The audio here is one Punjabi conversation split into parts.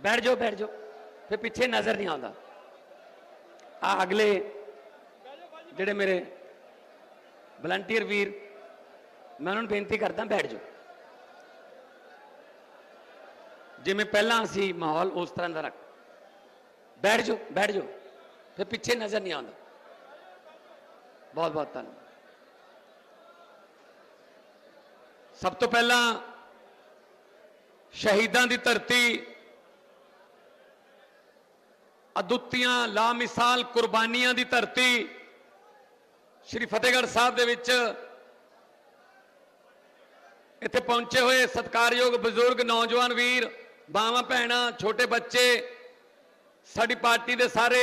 ਬੈਠ ਜਾਓ ਬੈਠ ਜਾਓ। ਫਿਰ ਪਿੱਛੇ ਨਜ਼ਰ ਨਹੀਂ ਆਉਂਦਾ। ਆ ਅਗਲੇ ਜਿਹੜੇ ਮੇਰੇ ਵਲੰਟੀਅਰ ਵੀਰ, ਮੈਂ ਉਹਨਾਂ ਨੂੰ ਬੇਨਤੀ ਕਰਦਾ, ਬੈਠ ਜਾਓ। ਜਿਵੇਂ ਪਹਿਲਾਂ ਅਸੀਂ ਮਾਹੌਲ ਉਸ ਤਰ੍ਹਾਂ ਦਾ ਰੱਖ। ਬੈਠ ਜਾਓ ਬੈਠ ਜਾਓ। ਫਿਰ ਪਿੱਛੇ ਨਜ਼ਰ ਨਹੀਂ ਆਉਂਦਾ। ਬਹੁਤ ਬਹੁਤ ਧੰਨਵਾਦ। ਸਭ ਤੋਂ ਪਹਿਲਾਂ ਸ਼ਹੀਦਾਂ ਦੀ ਧਰਤੀ ਅਦੁੱਤੀਆਂ ਲਾ ਮਿਸਾਲ ਕੁਰਬਾਨੀਆਂ ਦੀ ਧਰਤੀ ਸ਼੍ਰੀ ਫਤਿਹਗੜ੍ਹ ਸਾਹਿਬ ਦੇ ਵਿੱਚ ਇੱਥੇ ਪਹੁੰਚੇ ਹੋਏ ਸਤਿਕਾਰਯੋਗ ਬਜ਼ੁਰਗ ਨੌਜਵਾਨ ਵੀਰ, ਬਾਵਾਂ ਭੈਣਾਂ, ਛੋਟੇ ਬੱਚੇ, ਸਾਡੀ ਪਾਰਟੀ ਦੇ ਸਾਰੇ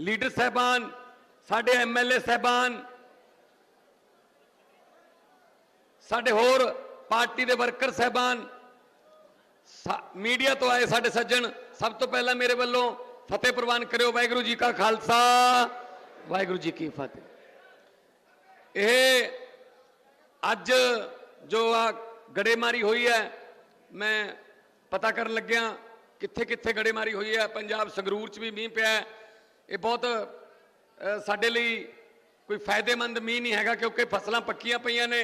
ਲੀਡਰ ਸਹਿਬਾਨ, ਸਾਡੇ ਐਮਐਲਏ ਸਹਿਬਾਨ, ਸਾਡੇ ਹੋਰ ਪਾਰਟੀ ਦੇ ਵਰਕਰ ਸਹਿਬਾਨ ਮੀਡੀਆ ਤੋਂ ਆਏ ਸਾਡੇ ਸੱਜਣ, ਸਭ ਤੋਂ ਪਹਿਲਾਂ ਮੇਰੇ ਵੱਲੋਂ ਫਤਿਹ ਪ੍ਰਵਾਨ ਕਰਿਓ, ਵਾਹਿਗੁਰੂ ਜੀ ਕਾ ਖਾਲਸਾ। ਵਾਹਿਗੁਰੂ ਜੀ ਕੀ ਫਤਿਹ। ਇਹ ਅੱਜ ਜੋ ਆ ਗੜੇਮਾਰੀ ਹੋਈ ਹੈ, ਮੈਂ ਪਤਾ ਕਰਨ ਲੱਗਿਆ ਕਿੱਥੇ ਕਿੱਥੇ ਗੜੇਮਾਰੀ ਹੋਈ ਹੈ। ਪੰਜਾਬ ਸੰਗਰੂਰ ਚ ਵੀ ਮੀਂਹ ਪਿਆ ਇਹ ਬਹੁਤ ਸਾਡੇ ਲਈ ਕੋਈ ਫਾਇਦੇਮੰਦ ਮੀਂਹ ਨਹੀਂ ਹੈਗਾ ਕਿਉਂਕਿ ਫਸਲਾਂ ਪੱਕੀਆਂ ਪਈਆਂ ਨੇ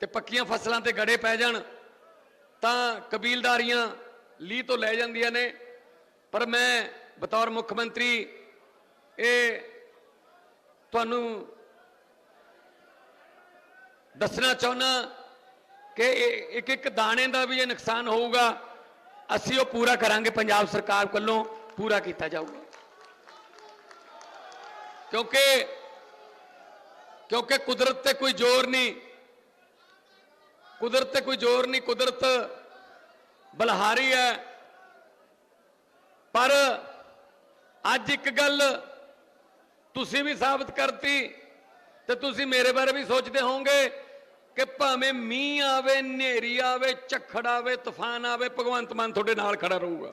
ਤੇ ਪੱਕੀਆਂ ਫਸਲਾਂ ਤੇ ਗੜੇ ਪੈ ਜਾਣ ਤਾਂ ਕਬੀਲਦਾਰੀਆਂ ਲੀ ਤੋਂ ਲੈ ਜਾਂਦੀਆਂ ਨੇ। ਪਰ ਮੈਂ ਬਤੌਰ ਮੁੱਖ ਮੰਤਰੀ, ਇਹ ਤੁਹਾਨੂੰ ਦੱਸਣਾ ਚਾਹੁੰਦਾ ਕਿ ਇੱਕ ਇੱਕ ਦਾਣੇ ਦਾ ਵੀ ਇਹ ਨੁਕਸਾਨ ਹੋਊਗਾ। ਅਸੀਂ ਉਹ ਪੂਰਾ ਕਰਾਂਗੇ, ਪੰਜਾਬ ਸਰਕਾਰ ਵੱਲੋਂ ਪੂਰਾ ਕੀਤਾ ਜਾਊਗਾ। ਕਿਉਂਕਿ ਕਿਉਂਕਿ ਕੁਦਰਤ ਤੇ ਕੋਈ ਜ਼ੋਰ ਨਹੀਂ, ਕੁਦਰਤ ਤੇ ਕੋਈ ਜ਼ੋਰ ਨਹੀਂ, ਕੁਦਰਤ ਬਲਹਾਰੀ ਹੈ। ਪਰ ਅੱਜ ਇੱਕ ਗੱਲ ਤੁਸੀਂ ਵੀ ਸਾਬਤ ਕਰਤੀ ਤੇ ਤੁਸੀਂ ਮੇਰੇ ਬਾਰੇ ਵੀ ਸੋਚਦੇ ਹੋਵੋਗੇ ਕਿ ਭਾਵੇਂ ਮੀਂਹ ਆਵੇ, ਹਨੇਰੀ ਆਵੇ, ਝੱਖੜ ਆਵੇ, ਤੂਫਾਨ ਆਵੇ, ਭਗਵੰਤ ਮਾਨ ਤੁਹਾਡੇ ਨਾਲ ਖੜਾ ਰਹੂਗਾ।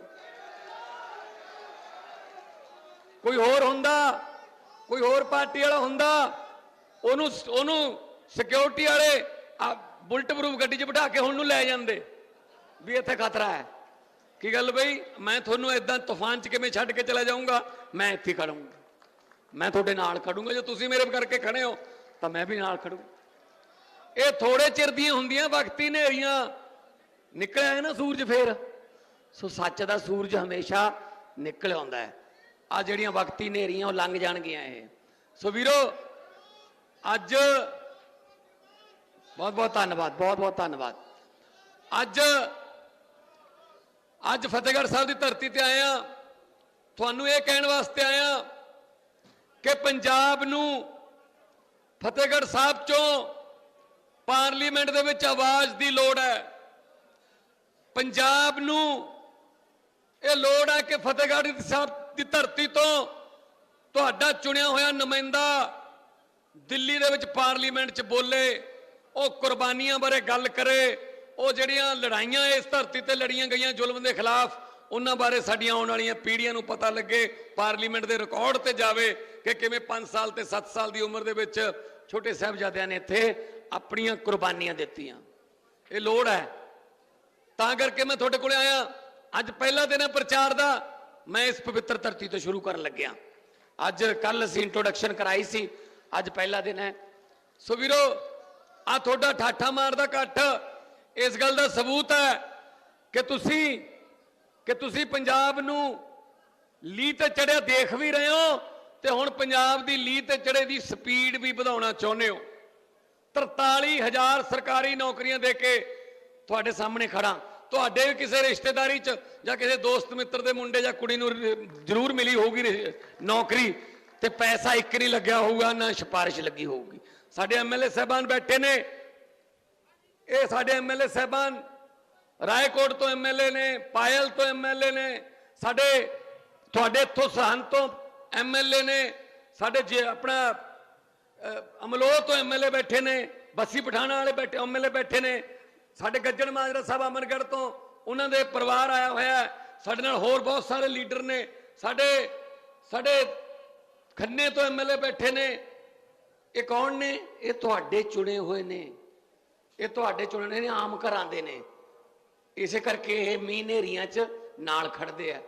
ਕੋਈ ਹੋਰ ਹੁੰਦਾ? ਕੋਈ ਹੋਰ ਪਾਰਟੀ ਵਾਲਾ ਹੁੰਦਾ? ਉਹਨੂੰ ਉਹਨੂੰ ਸਿਕਿਉਰਿਟੀ ਵਾਲੇ ਬੁਲਟ ਪ੍ਰੂਫ ਗੱਡੀ 'ਚ ਬਿਠਾ ਕੇ ਹੁਣ ਨੂੰ ਲੈ ਜਾਂਦੇ, ਵੀ ਇੱਥੇ ਖਤਰਾ ਹੈ। ਕੀ ਗੱਲ ਬਈ? ਮੈਂ ਤੁਹਾਨੂੰ ਇਦਾਂ ਤੂਫਾਨ 'ਚ ਕਿਵੇਂ ਛੱਡ ਕੇ ਚਲਾ ਜਾਊਂਗਾ? ਮੈਂ ਇੱਥੇ ਖੜੂੰਗਾ। ਮੈਂ ਤੁਹਾਡੇ ਨਾਲ ਖੜੂੰਗਾ। ਜੇ ਤੁਸੀਂ ਮੇਰੇ ਕਰਕੇ ਖੜੇ ਹੋ, ਤਾਂ ਮੈਂ ਵੀ ਨਾਲ ਖੜੂ। ਇਹ ਥੋੜੇ ਚਿਰ ਦੀਆਂ ਹੁੰਦੀਆਂ ਵਕਤੀ ਹਨੇਰੀਆਂ ਨਿਕਲਿਆ ਹੈ ਨਾ ਸੂਰਜ ਫੇਰ? ਸੋ ਸੱਚ ਦਾ ਸੂਰਜ ਹਮੇਸ਼ਾ ਨਿਕਲ ਆਉਂਦਾ ਹੈ। ਆ ਜਿਹੜੀਆਂ ਵਕਤੀ ਹਨੇਰੀਆਂ ਉਹ ਲੰਘ ਜਾਣਗੀਆਂ ਇਹ। ਸੋ ਵੀਰੋ, ਅੱਜ ਬਹੁਤ ਬਹੁਤ ਧੰਨਵਾਦ ਬਹੁਤ ਬਹੁਤ ਧੰਨਵਾਦ। ਅੱਜ ਅੱਜ ਫਤਿਹਗੜ੍ਹ ਸਾਹਿਬ ਦੀ ਧਰਤੀ ਤੇ ਆਇਆ ਤੁਹਾਨੂੰ ਇਹ ਕਹਿਣ ਵਾਸਤੇ ਆਇਆ ਕਿ ਪੰਜਾਬ ਨੂੰ ਫਤਿਹਗੜ੍ਹ ਸਾਹਿਬ ਚੋਂ ਪਾਰਲੀਮੈਂਟ ਦੇ ਵਿੱਚ ਆਵਾਜ਼ ਦੀ ਲੋੜ ਹੈ। ਪੰਜਾਬ ਨੂੰ ਇਹ ਲੋੜ ਹੈ ਕਿ ਫਤਿਹਗੜ੍ਹ ਸਾਹਿਬ ਦੀ ਧਰਤੀ ਤੋਂ ਤੁਹਾਡਾ ਚੁਣਿਆ ਹੋਇਆ ਨੁਮਾਇੰਦਾ ਦਿੱਲੀ ਦੇ ਵਿੱਚ ਪਾਰਲੀਮੈਂਟ 'ਚ ਬੋਲੇ, ਉਹ ਕੁਰਬਾਨੀਆਂ ਬਾਰੇ ਗੱਲ ਕਰੇ ਉਹ ਜਿਹੜੀਆਂ ਲੜਾਈਆਂ ਇਸ ਧਰਤੀ ਤੇ ਲੜੀਆਂ ਗਈਆਂ ਜ਼ੁਲਮ ਦੇ ਖਿਲਾਫ, ਉਹਨਾਂ ਬਾਰੇ ਸਾਡੀਆਂ ਆਉਣ ਵਾਲੀਆਂ ਪੀੜ੍ਹੀਆਂ ਨੂੰ ਪਤਾ ਲੱਗੇ, ਪਾਰਲੀਮੈਂਟ ਦੇ ਰਿਕਾਰਡ ਤੇ ਜਾਵੇ ਕਿ ਕਿਵੇਂ 5 ਸਾਲ ਤੇ 7 ਸਾਲ ਦੀ ਉਮਰ ਦੇ ਵਿੱਚ ਛੋਟੇ ਸਾਹਿਬਜ਼ਾਦਿਆਂ ਨੇ ਇੱਥੇ ਆਪਣੀਆਂ ਕੁਰਬਾਨੀਆਂ ਦਿੱਤੀਆਂ। ਇਹ ਲੋੜ ਹੈ। ਤਾਂ ਕਰਕੇ ਮੈਂ ਤੁਹਾਡੇ ਕੋਲੇ ਆਇਆ। ਅੱਜ ਪਹਿਲਾ ਦਿਨ ਹੈ ਪ੍ਰਚਾਰ ਦਾ। ਮੈਂ ਇਸ ਪਵਿੱਤਰ ਧਰਤੀ ਤੋਂ ਸ਼ੁਰੂ ਕਰਨ ਲੱਗਿਆ। ਅੱਜ ਕੱਲ ਅਸੀਂ ਇੰਟਰੋਡਕਸ਼ਨ ਕਰਾਈ ਸੀ। ਅੱਜ ਪਹਿਲਾ ਦਿਨ ਹੈ। ਸੋ ਵੀਰੋ ਆ ਤੁਹਾਡਾ ਠਾਠਾ ਮਾਰਦਾ ਇਕੱਠ। ਇਸ ਗੱਲ ਦਾ ਸਬੂਤ ਹੈ ਕਿ ਤੁਸੀਂ ਕਿ ਤੁਸੀਂ ਪੰਜਾਬ ਨੂੰ ਲੀ ਤੇ ਚੜਿਆ ਦੇਖ ਵੀ ਰਹੇ ਹੋ ਤੇ ਹੁਣ ਪੰਜਾਬ ਦੀ ਲੀ ਤੇ ਚੜੇ ਦੀ ਸਪੀਡ ਵੀ ਵਧਾਉਣਾ ਚਾਹੁੰਦੇ ਹੋ। 43000 ਸਰਕਾਰੀ ਨੌਕਰੀਆਂ ਦੇ ਕੇ ਤੁਹਾਡੇ ਸਾਹਮਣੇ ਖੜਾ ਤੁਹਾਡੇ ਵੀ ਕਿਸੇ ਰਿਸ਼ਤੇਦਾਰੀ 'ਚ ਜਾਂ ਕਿਸੇ ਦੋਸਤ ਮਿੱਤਰ ਦੇ ਮੁੰਡੇ ਜਾਂ ਕੁੜੀ ਨੂੰ ਜ਼ਰੂਰ ਮਿਲੀ ਹੋਊਗੀ ਨੌਕਰੀ ਤੇ ਪੈਸਾ ਇੱਕ ਨਹੀਂ ਲੱਗਿਆ ਹੋਊਗਾ, ਨਾ ਸਿਫਾਰਿਸ਼ ਲੱਗੀ ਹੋਊਗੀ। ਸਾਡੇ ਐਮਐਲਏ ਸਹਿਬਾਨ ਬੈਠੇ ਨੇ ਇਹ ਸਾਡੇ ਐਮਐਲਏ ਸਹਿਬਾਨ, ਰਾਏਕੋਟ ਤੋਂ ਐਮਐਲਏ ਨੇ, ਪਾਇਲ ਤੋਂ ਐਮਐਲਏ ਨੇ, ਸਾਡੇ, ਤੁਹਾਡੇ ਇੱਥੋਂ ਸਰਹੰਦ ਤੋਂ ਐਮਐਲਏ ਨੇ, ਸਾਡੇ ਜੇ ਆਪਣਾ ਅਮਲੋਹ ਤੋਂ ਐਮਐਲਏ ਬੈਠੇ ਨੇ, ਬੱਸੀ ਪਠਾਣਾ ਵਾਲੇ ਬੈਠੇ ਐਮਐਲਏ ਬੈਠੇ ਨੇ, ਸਾਡੇ ਗੱਜਣ ਮਾਜਰਾ ਸਾਹਿਬ ਅਮਰਗੜ੍ਹ ਤੋਂ, ਉਹਨਾਂ ਦੇ ਪਰਿਵਾਰ ਆਇਆ ਹੋਇਆ, ਸਾਡੇ ਨਾਲ ਹੋਰ ਬਹੁਤ ਸਾਰੇ ਲੀਡਰ ਨੇ, ਸਾਡੇ ਸਾਡੇ ਖੰਨੇ ਤੋਂ ਐਮਐਲਏ ਬੈਠੇ ਨੇ, ਇਹ ਕੌਣ ਨੇ? ਇਹ ਤੁਹਾਡੇ ਚੁਣੇ ਹੋਏ ਨੇ। ਇਹ ਤੁਹਾਡੇ ਚੁਣੇ ਨੇ, ਆਮ ਘਰਾਂ ਦੇ ਨੇ। ਇਸੇ ਕਰਕੇ ਇਹ ਮੀਂਹ ਹਨੇਰੀਆਂ 'ਚ ਨਾਲ ਖੜਦੇ ਆ।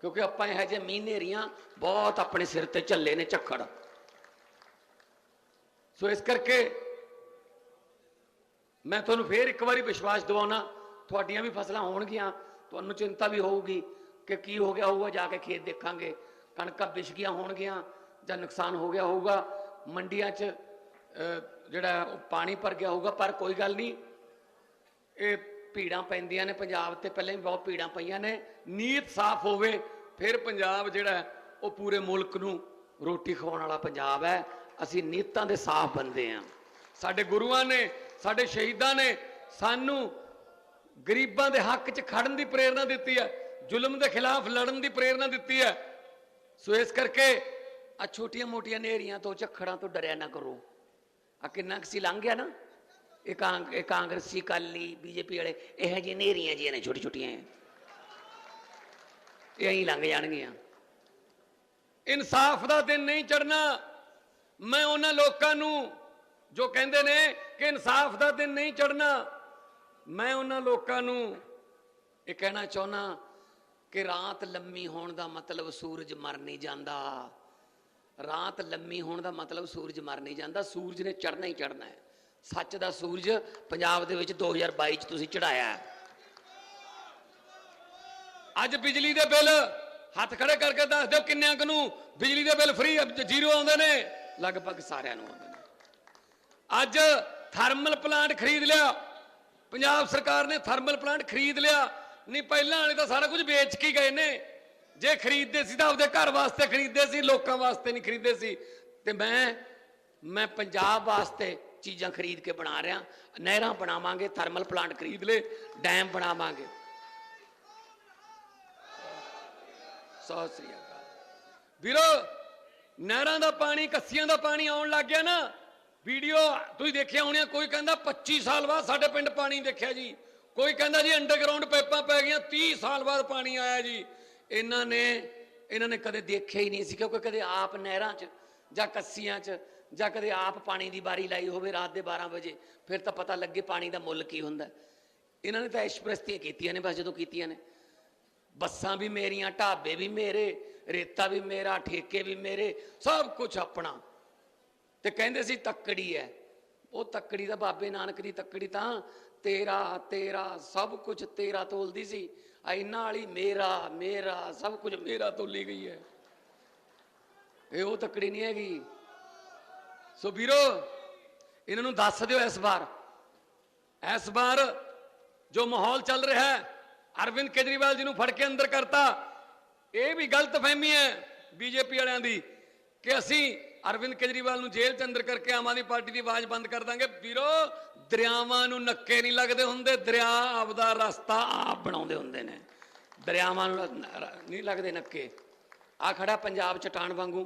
ਕਿਉਂਕਿ ਆਪਾਂ ਇਹ ਜਿਹੇ ਮੀਂਹ ਹਨੇਰੀਆਂ ਬਹੁਤ ਆਪਣੇ ਸਿਰ ਤੇ ਝੱਲੇ ਨੇ ਝੱਖੜ। ਸੋ ਇਸ ਕਰਕੇ ਮੈਂ ਤੁਹਾਨੂੰ ਫੇਰ ਇੱਕ ਵਾਰੀ ਵਿਸ਼ਵਾਸ ਦਿਵਾਉਣਾ, ਤੁਹਾਡੀਆਂ ਵੀ ਫਸਲਾਂ ਹੋਣਗੀਆਂ, ਤੁਹਾਨੂੰ ਚਿੰਤਾ ਵੀ ਹੋਊਗੀ ਕਿ ਕੀ ਹੋ ਗਿਆ ਹੋਊਗਾ, ਜਾ ਕੇ ਖੇਤ ਦੇਖਾਂਗੇ। ਕਣਕਾਂ ਵਿਛ ਗਈਆਂ ਹੋਣਗੀਆਂ ਜਾਂ ਨੁਕਸਾਨ ਹੋ ਗਿਆ ਹੋਊਗਾ। ਮੰਡੀਆਂ 'ਚ ਜਿਹੜਾ ਉਹ ਪਾਣੀ ਭਰ ਗਿਆ ਹੋਊਗਾ, ਪਰ ਕੋਈ ਗੱਲ ਨਹੀਂ। ਇਹ ਭੀੜਾਂ ਪੈਂਦੀਆਂ ਨੇ, ਪੰਜਾਬ ਤੇ ਪਹਿਲਾਂ ਵੀ ਬਹੁਤ ਭੀੜਾਂ ਪਈਆਂ ਨੇ। ਨੀਤ ਸਾਫ਼ ਹੋਵੇ, ਫਿਰ ਪੰਜਾਬ ਜਿਹੜਾ ਉਹ ਪੂਰੇ ਮੁਲਕ ਨੂੰ ਰੋਟੀ ਖਵਾਉਣ ਵਾਲਾ ਪੰਜਾਬ ਹੈ। ਅਸੀਂ ਨੀਤਾਂ ਦੇ ਸਾਫ਼ ਬੰਦੇ ਆ ਸਾਡੇ ਗੁਰੂਆਂ ਨੇ, ਸਾਡੇ ਸ਼ਹੀਦਾਂ ਨੇ ਸਾਨੂੰ ਗਰੀਬਾਂ ਦੇ ਹੱਕ 'ਚ ਖੜਨ ਦੀ ਪ੍ਰੇਰਣਾ ਦਿੱਤੀ ਹੈ, ਜ਼ੁਲਮ ਦੇ ਖਿਲਾਫ ਲੜਨ ਦੀ ਪ੍ਰੇਰਣਾ ਦਿੱਤੀ ਹੈ। ਸੋ ਇਸ ਕਰਕੇ ਆ ਛੋਟੀਆਂ ਮੋਟੀਆਂ ਨੇਰੀਆਂ ਤੋਂ, ਝੱਖੜਾਂ ਤੋਂ ਡਰਿਆ ਨਾ ਕਰੋ। ਆ ਕਿੰਨਾ ਕੁ ਸੀ ਲੰਘ ਗਿਆ ਨਾ? ਇਹ ਕਾਂ ਇਹ ਕਾਂਗਰਸੀ ਕਾਲੀ ਬੀਜੇਪੀ ਵਾਲੇ। ਇਹ ਜਿਹੀ ਨੇਰੀਆਂ ਜੀਆਂ ਨੇ ਛੋਟੀ ਛੋਟੀਆਂ ਇਹ ਐਂ ਲੰਘ ਜਾਣਗੀਆਂ। ਇਨਸਾਫ ਦਾ ਦਿਨ ਨਹੀਂ ਚੜਨਾ ਮੈਂ ਉਹਨਾਂ ਲੋਕਾਂ ਨੂੰ ਜੋ ਕਹਿੰਦੇ ਨੇ ਕਿ ਇਨਸਾਫ ਦਾ ਦਿਨ ਨਹੀਂ ਚੜਨਾ ਮੈਂ ਉਹਨਾਂ ਲੋਕਾਂ ਨੂੰ ਇਹ ਕਹਿਣਾ ਚਾਹੁੰਨਾ ਕਿ ਰਾਤ ਲੰਮੀ ਹੋਣ ਦਾ ਮਤਲਬ ਸੂਰਜ ਮਰ ਨਹੀਂ ਜਾਂਦਾ। ਰਾਤ ਲੰਮੀ ਹੋਣ ਦਾ ਮਤਲਬ ਸੂਰਜ ਮਰ ਨਹੀਂ ਜਾਂਦਾ ਸੂਰਜ ਨੇ ਚੜਨਾ ਹੀ ਚੜਨਾ ਹੈ। ਸੱਚ ਦਾ ਸੂਰਜ ਪੰਜਾਬ ਦੇ ਵਿੱਚ 2022 ਚ ਤੁਸੀਂ ਚੜਾਇਆ ਹੈ। ਅੱਜ ਬਿਜਲੀ ਦੇ ਬਿੱਲ ਹੱਥ ਖੜੇ ਕਰਕੇ ਦੱਸ ਦਿਓ ਕਿੰਨਿਆਂ ਕੁ ਨੂੰ ਬਿਜਲੀ ਦੇ ਬਿੱਲ ਫ੍ਰੀ ਜ਼ੀਰੋ ਆਉਂਦੇ ਨੇ। ਲਗਭਗ ਸਾਰਿਆਂ ਨੂੰ ਆਉਂਦੇ ਨੇ। ਅੱਜ ਥਰਮਲ ਪਲਾਂਟ ਖਰੀਦ ਲਿਆ। ਪੰਜਾਬ ਸਰਕਾਰ ਨੇ ਥਰਮਲ ਪਲਾਂਟ ਖਰੀਦ ਲਿਆ। ਨਹੀਂ ਪਹਿਲਾਂ ਵਾਲੇ ਤਾਂ ਸਾਰਾ ਕੁਝ ਵੇਚ ਕੇ ਗਏ ਨੇ। ਜੇ ਖਰੀਦਦੇ ਸੀ ਤਾਂ ਆਪਦੇ ਘਰ ਵਾਸਤੇ ਖਰੀਦਦੇ ਸੀ, ਲੋਕਾਂ ਵਾਸਤੇ ਨਹੀਂ ਖਰੀਦਦੇ ਸੀ। ਤੇ ਮੈਂ ਮੈਂ ਪੰਜਾਬ ਵਾਸਤੇ ਚੀਜ਼ਾਂ ਖਰੀਦ ਕੇ ਬਣਾ ਰਿਹਾ। ਨਹਿਰਾਂ ਬਣਾਵਾਂਗੇ ਥਰਮਲ ਪਲਾਂਟ ਖਰੀਦ ਲੈ ਡੈਮ ਬਣਾਵਾਂਗੇ। ਸਤਿ ਸ੍ਰੀ ਅਕਾਲ। ਵੀਰੋ, ਨਹਿਰਾਂ ਦਾ ਪਾਣੀ, ਕੱਸੀਆਂ ਦਾ ਪਾਣੀ ਆਉਣ ਲੱਗ ਗਿਆ ਨਾ। ਵੀਡੀਓ ਤੁਸੀਂ ਦੇਖਿਆ ਹੋਣੀਆਂ ਕੋਈ ਕਹਿੰਦਾ 25 ਸਾਲ ਬਾਅਦ ਸਾਡੇ ਪਿੰਡ ਪਾਣੀ ਦੇਖਿਆ ਜੀ। ਕੋਈ ਕਹਿੰਦਾ ਜੀ ਅੰਡਰਗਰਾਉਂਡ ਪਾਈਪਾਂ ਪੈ ਗਈਆਂ 30 ਸਾਲ ਬਾਅਦ ਪਾਣੀ ਆਇਆ ਜੀ। ਇਹਨਾਂ ਨੇ ਇਹਨਾਂ ਨੇ ਕਦੇ ਦੇਖਿਆ ਹੀ ਨਹੀਂ ਸੀ ਕਿਉਂਕਿ ਕਦੇ ਆਪ ਨਹਿਰਾਂ 'ਚ ਜਾਂ ਕੱਸੀਆਂ 'ਚ ਜਾਂ ਕਦੇ ਆਪ ਪਾਣੀ ਦੀ ਬਾਰੀ ਲਾਈ ਹੋਵੇ ਰਾਤ ਦੇ 12 ਵਜੇ, ਫਿਰ ਤਾਂ ਪਤਾ ਲੱਗੇ ਪਾਣੀ ਦਾ ਮੁੱਲ ਕੀ ਹੁੰਦਾ। ਇਹਨਾਂ ਨੇ ਤਾਂ ਐਸ਼ਪ੍ਰਸਤੀਆਂ ਕੀਤੀਆਂ ਨੇ, ਬਸ ਜਦੋਂ ਕੀਤੀਆਂ ਨੇ। ਬੱਸਾਂ ਵੀ ਮੇਰੀਆਂ, ਢਾਬੇ ਵੀ ਮੇਰੇ, ਰੇਤਾ ਵੀ ਮੇਰਾ, ਠੇਕੇ ਵੀ ਮੇਰੇ, ਸਭ ਕੁਝ ਆਪਣਾ। ਤੇ ਕਹਿੰਦੇ ਸੀ, ਤੱਕੜੀ ਹੈ ਉਹ ਤੱਕੜੀ ਦਾ ਬਾਬੇ ਨਾਨਕ ਦੀ ਤੱਕੜੀ ਤਾਂ ਤੇਰਾ ਤੇਰਾ, ਸਭ ਕੁਝ ਤੇਰਾ ਤੋਲਦੀ ਸੀ। ਆ ਇਹਨਾਂ ਵਾਲੀ ਮੇਰਾ ਮੇਰਾ, ਸਭ ਕੁਝ ਮੇਰਾ ਤੋਲੀ ਗਈ ਹੈ। ਇਹ ਉਹ ਤੱਕੜੀ ਨਹੀਂ ਹੈਗੀ। ਸੋ ਵੀਰੋ, ਇਹਨਾਂ ਨੂੰ ਦੱਸ ਦਿਓ ਇਸ ਵਾਰ। ਇਸ ਵਾਰ ਜੋ ਮਾਹੌਲ ਚੱਲ ਰਿਹਾ ਹੈ, ਅਰਵਿੰਦ ਕੇਜਰੀਵਾਲ ਜੀ ਨੂੰ ਫੜ ਕੇ ਅੰਦਰ ਕਰਤਾ। ਇਹ ਵੀ ਗਲਤ ਫਹਿਮੀ ਹੈ ਬੀਜੇਪੀ ਵਾਲਿਆਂ ਦੀ ਕਿ ਅਸੀਂ ਅਰਵਿੰਦ ਕੇਜਰੀਵਾਲ ਨੂੰ ਜੇਲ੍ਹ 'ਚ ਅੰਦਰ ਕਰਕੇ ਆਮ ਆਦਮੀ ਪਾਰਟੀ ਦੀ ਆਵਾਜ਼ ਬੰਦ ਕਰ ਦਾਂਗੇ। ਵੀਰੋ, ਦਰਿਆਵਾਂ ਨੂੰ ਨੱਕੇ ਨਹੀਂ ਲੱਗਦੇ ਹੁੰਦੇ, ਦਰਿਆ ਆਪਦਾ ਰਸਤਾ ਆਪ ਬਣਾਉਂਦੇ ਹੁੰਦੇ ਨੇ। ਦਰਿਆਵਾਂ ਨੂੰ ਨਹੀਂ ਲੱਗਦੇ ਨੱਕੇ। ਆ ਖੜਾ ਪੰਜਾਬ ਚਟਾਨ ਵਾਂਗੂ।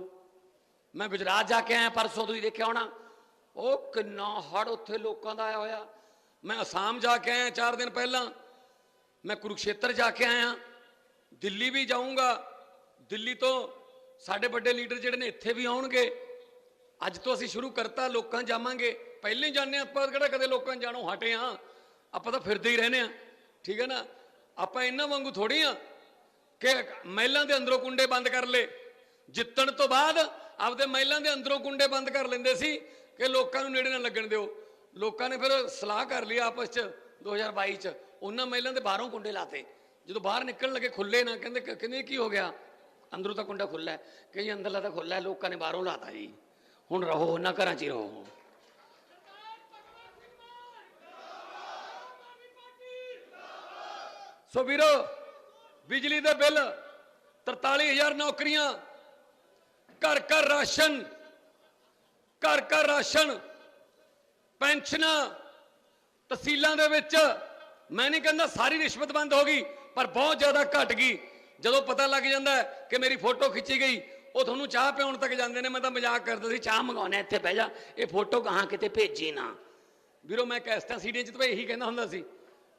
ਮੈਂ ਗੁਜਰਾਤ ਜਾ ਕੇ ਆਇਆ, ਪਰਸੋਂ ਤੁਸੀਂ ਦੇਖਿਆ ਹੋਣਾ। ਉਹ ਕਿੰਨਾ ਹੜ ਉੱਥੇ ਲੋਕਾਂ ਦਾ ਆਇਆ ਹੋਇਆ। ਮੈਂ ਅਸਾਮ ਜਾ ਕੇ ਆਇਆ 4 ਦਿਨ ਪਹਿਲਾਂ। ਮੈਂ ਕੁਰੂਕਸ਼ੇਤਰ ਜਾ ਕੇ ਆਇਆ। ਦਿੱਲੀ ਵੀ ਜਾਊਂਗਾ। ਦਿੱਲੀ ਤੋਂ ਸਾਡੇ ਵੱਡੇ ਲੀਡਰ ਜਿਹੜੇ ਨੇ ਇੱਥੇ ਵੀ ਆਉਣਗੇ। ਅੱਜ ਤੋਂ ਅਸੀਂ ਸ਼ੁਰੂ ਕਰਤਾ ਲੋਕਾਂ ਜਾਵਾਂਗੇ। ਪਹਿਲੇ ਹੀ ਜਾਂਦੇ ਹਾਂ, ਆਪਾਂ ਕਿਹੜਾ ਕਦੇ ਲੋਕਾਂ ਜਾਣੋਂ ਹਟੇ ਆ ਆਪਾਂ ਤਾਂ ਫਿਰਦੇ ਹੀ ਰਹਿੰਦੇ ਆ ਠੀਕ ਹੈ ਨਾ? ਆਪਾਂ ਇਹਨਾਂ ਵਾਂਗੂ ਥੋੜੀ ਆ ਕਿ ਮਹਿਲਾਂ ਦੇ ਅੰਦਰੋਂ ਕੁੰਡੇ ਬੰਦ ਕਰ ਲੇ ਜਿੱਤਣ ਤੋਂ ਬਾਅਦ ਆਪਦੇ ਮਹਿਲਾਂ ਦੇ ਅੰਦਰੋਂ ਕੁੰਡੇ ਬੰਦ ਕਰ ਲੈਂਦੇ ਸੀ ਕਿ ਲੋਕਾਂ ਨੂੰ ਨੇੜੇ ਨਾ ਲੱਗਣ ਦਿਓ। ਲੋਕਾਂ ਨੇ ਫਿਰ ਸਲਾਹ ਕਰ ਲਈ ਆਪਸ ਚ 2022 ਚ। ਉਹਨਾਂ ਮਹਿਲਾਂ ਦੇ ਬਾਹਰੋਂ ਕੁੰਡੇ ਲਾਤੇ। ਜਦੋਂ ਬਾਹਰ ਨਿਕਲਣ ਲੱਗੇ ਖੁੱਲੇ ਨਾ। ਕਹਿੰਦੇ ਕਹਿੰਦੇ ਕੀ ਹੋ ਗਿਆ? ਅੰਦਰੋਂ ਤਾਂ ਕੁੰਡਾ ਖੁੱਲਾ ਹੈ। ਕਿ ਜੀ ਅੰਦਰਲਾ ਤਾਂ ਖੁੱਲਾ ਹੈ ਲੋਕਾਂ ਨੇ ਬਾਹਰੋਂ ਲਾਤਾ ਜੀ। ਹੁਣ ਰਹੋ ਉਹਨਾਂ ਘਰਾਂ 'ਚ ਹੀ ਰਹੋ। ਸੋ ਵੀਰੋ, ਬਿਜਲੀ ਦੇ ਬਿੱਲ 43000 ਨੌਕਰੀਆਂ, ਘਰ ਘਰ ਰਾਸ਼ਨ, ਘਰ ਘਰ ਰਾਸ਼ਨ, ਪੈਨਸ਼ਨਾਂ, ਤਹਿਸੀਲਾਂ ਦੇ ਵਿੱਚ, ਮੈਂ ਨਹੀਂ ਕਹਿੰਦਾ ਸਾਰੀ ਰਿਸ਼ਵਤ ਬੰਦ ਹੋ ਗਈ, ਪਰ ਬਹੁਤ ਜ਼ਿਆਦਾ ਘਟ ਗਈ। ਜਦੋਂ ਪਤਾ ਲੱਗ ਜਾਂਦਾ ਕਿ ਮੇਰੀ ਫੋਟੋ ਖਿੱਚੀ ਗਈ ਉਹ ਤੁਹਾਨੂੰ ਚਾਹ ਪਿਆਉਣ ਤੱਕ ਜਾਂਦੇ ਨੇ, ਮੈਂ ਤਾਂ ਮਜ਼ਾਕ ਕਰਦਾ ਸੀ, ਚਾਹ ਮੰਗਾਉਣਾ ਇੱਥੇ ਬਹਿ ਜਾ, ਇਹ ਫੋਟੋ ਕਹਾਂ ਕਿਤੇ ਭੇਜੀ ਨਾ। ਵੀਰੋ, ਮੈਂ ਕੈਸਟਾਂ ਸੀਡੀਆਂ 'ਚ ਤਾਂ ਇਹੀ ਕਹਿੰਦਾ ਹੁੰਦਾ ਸੀ,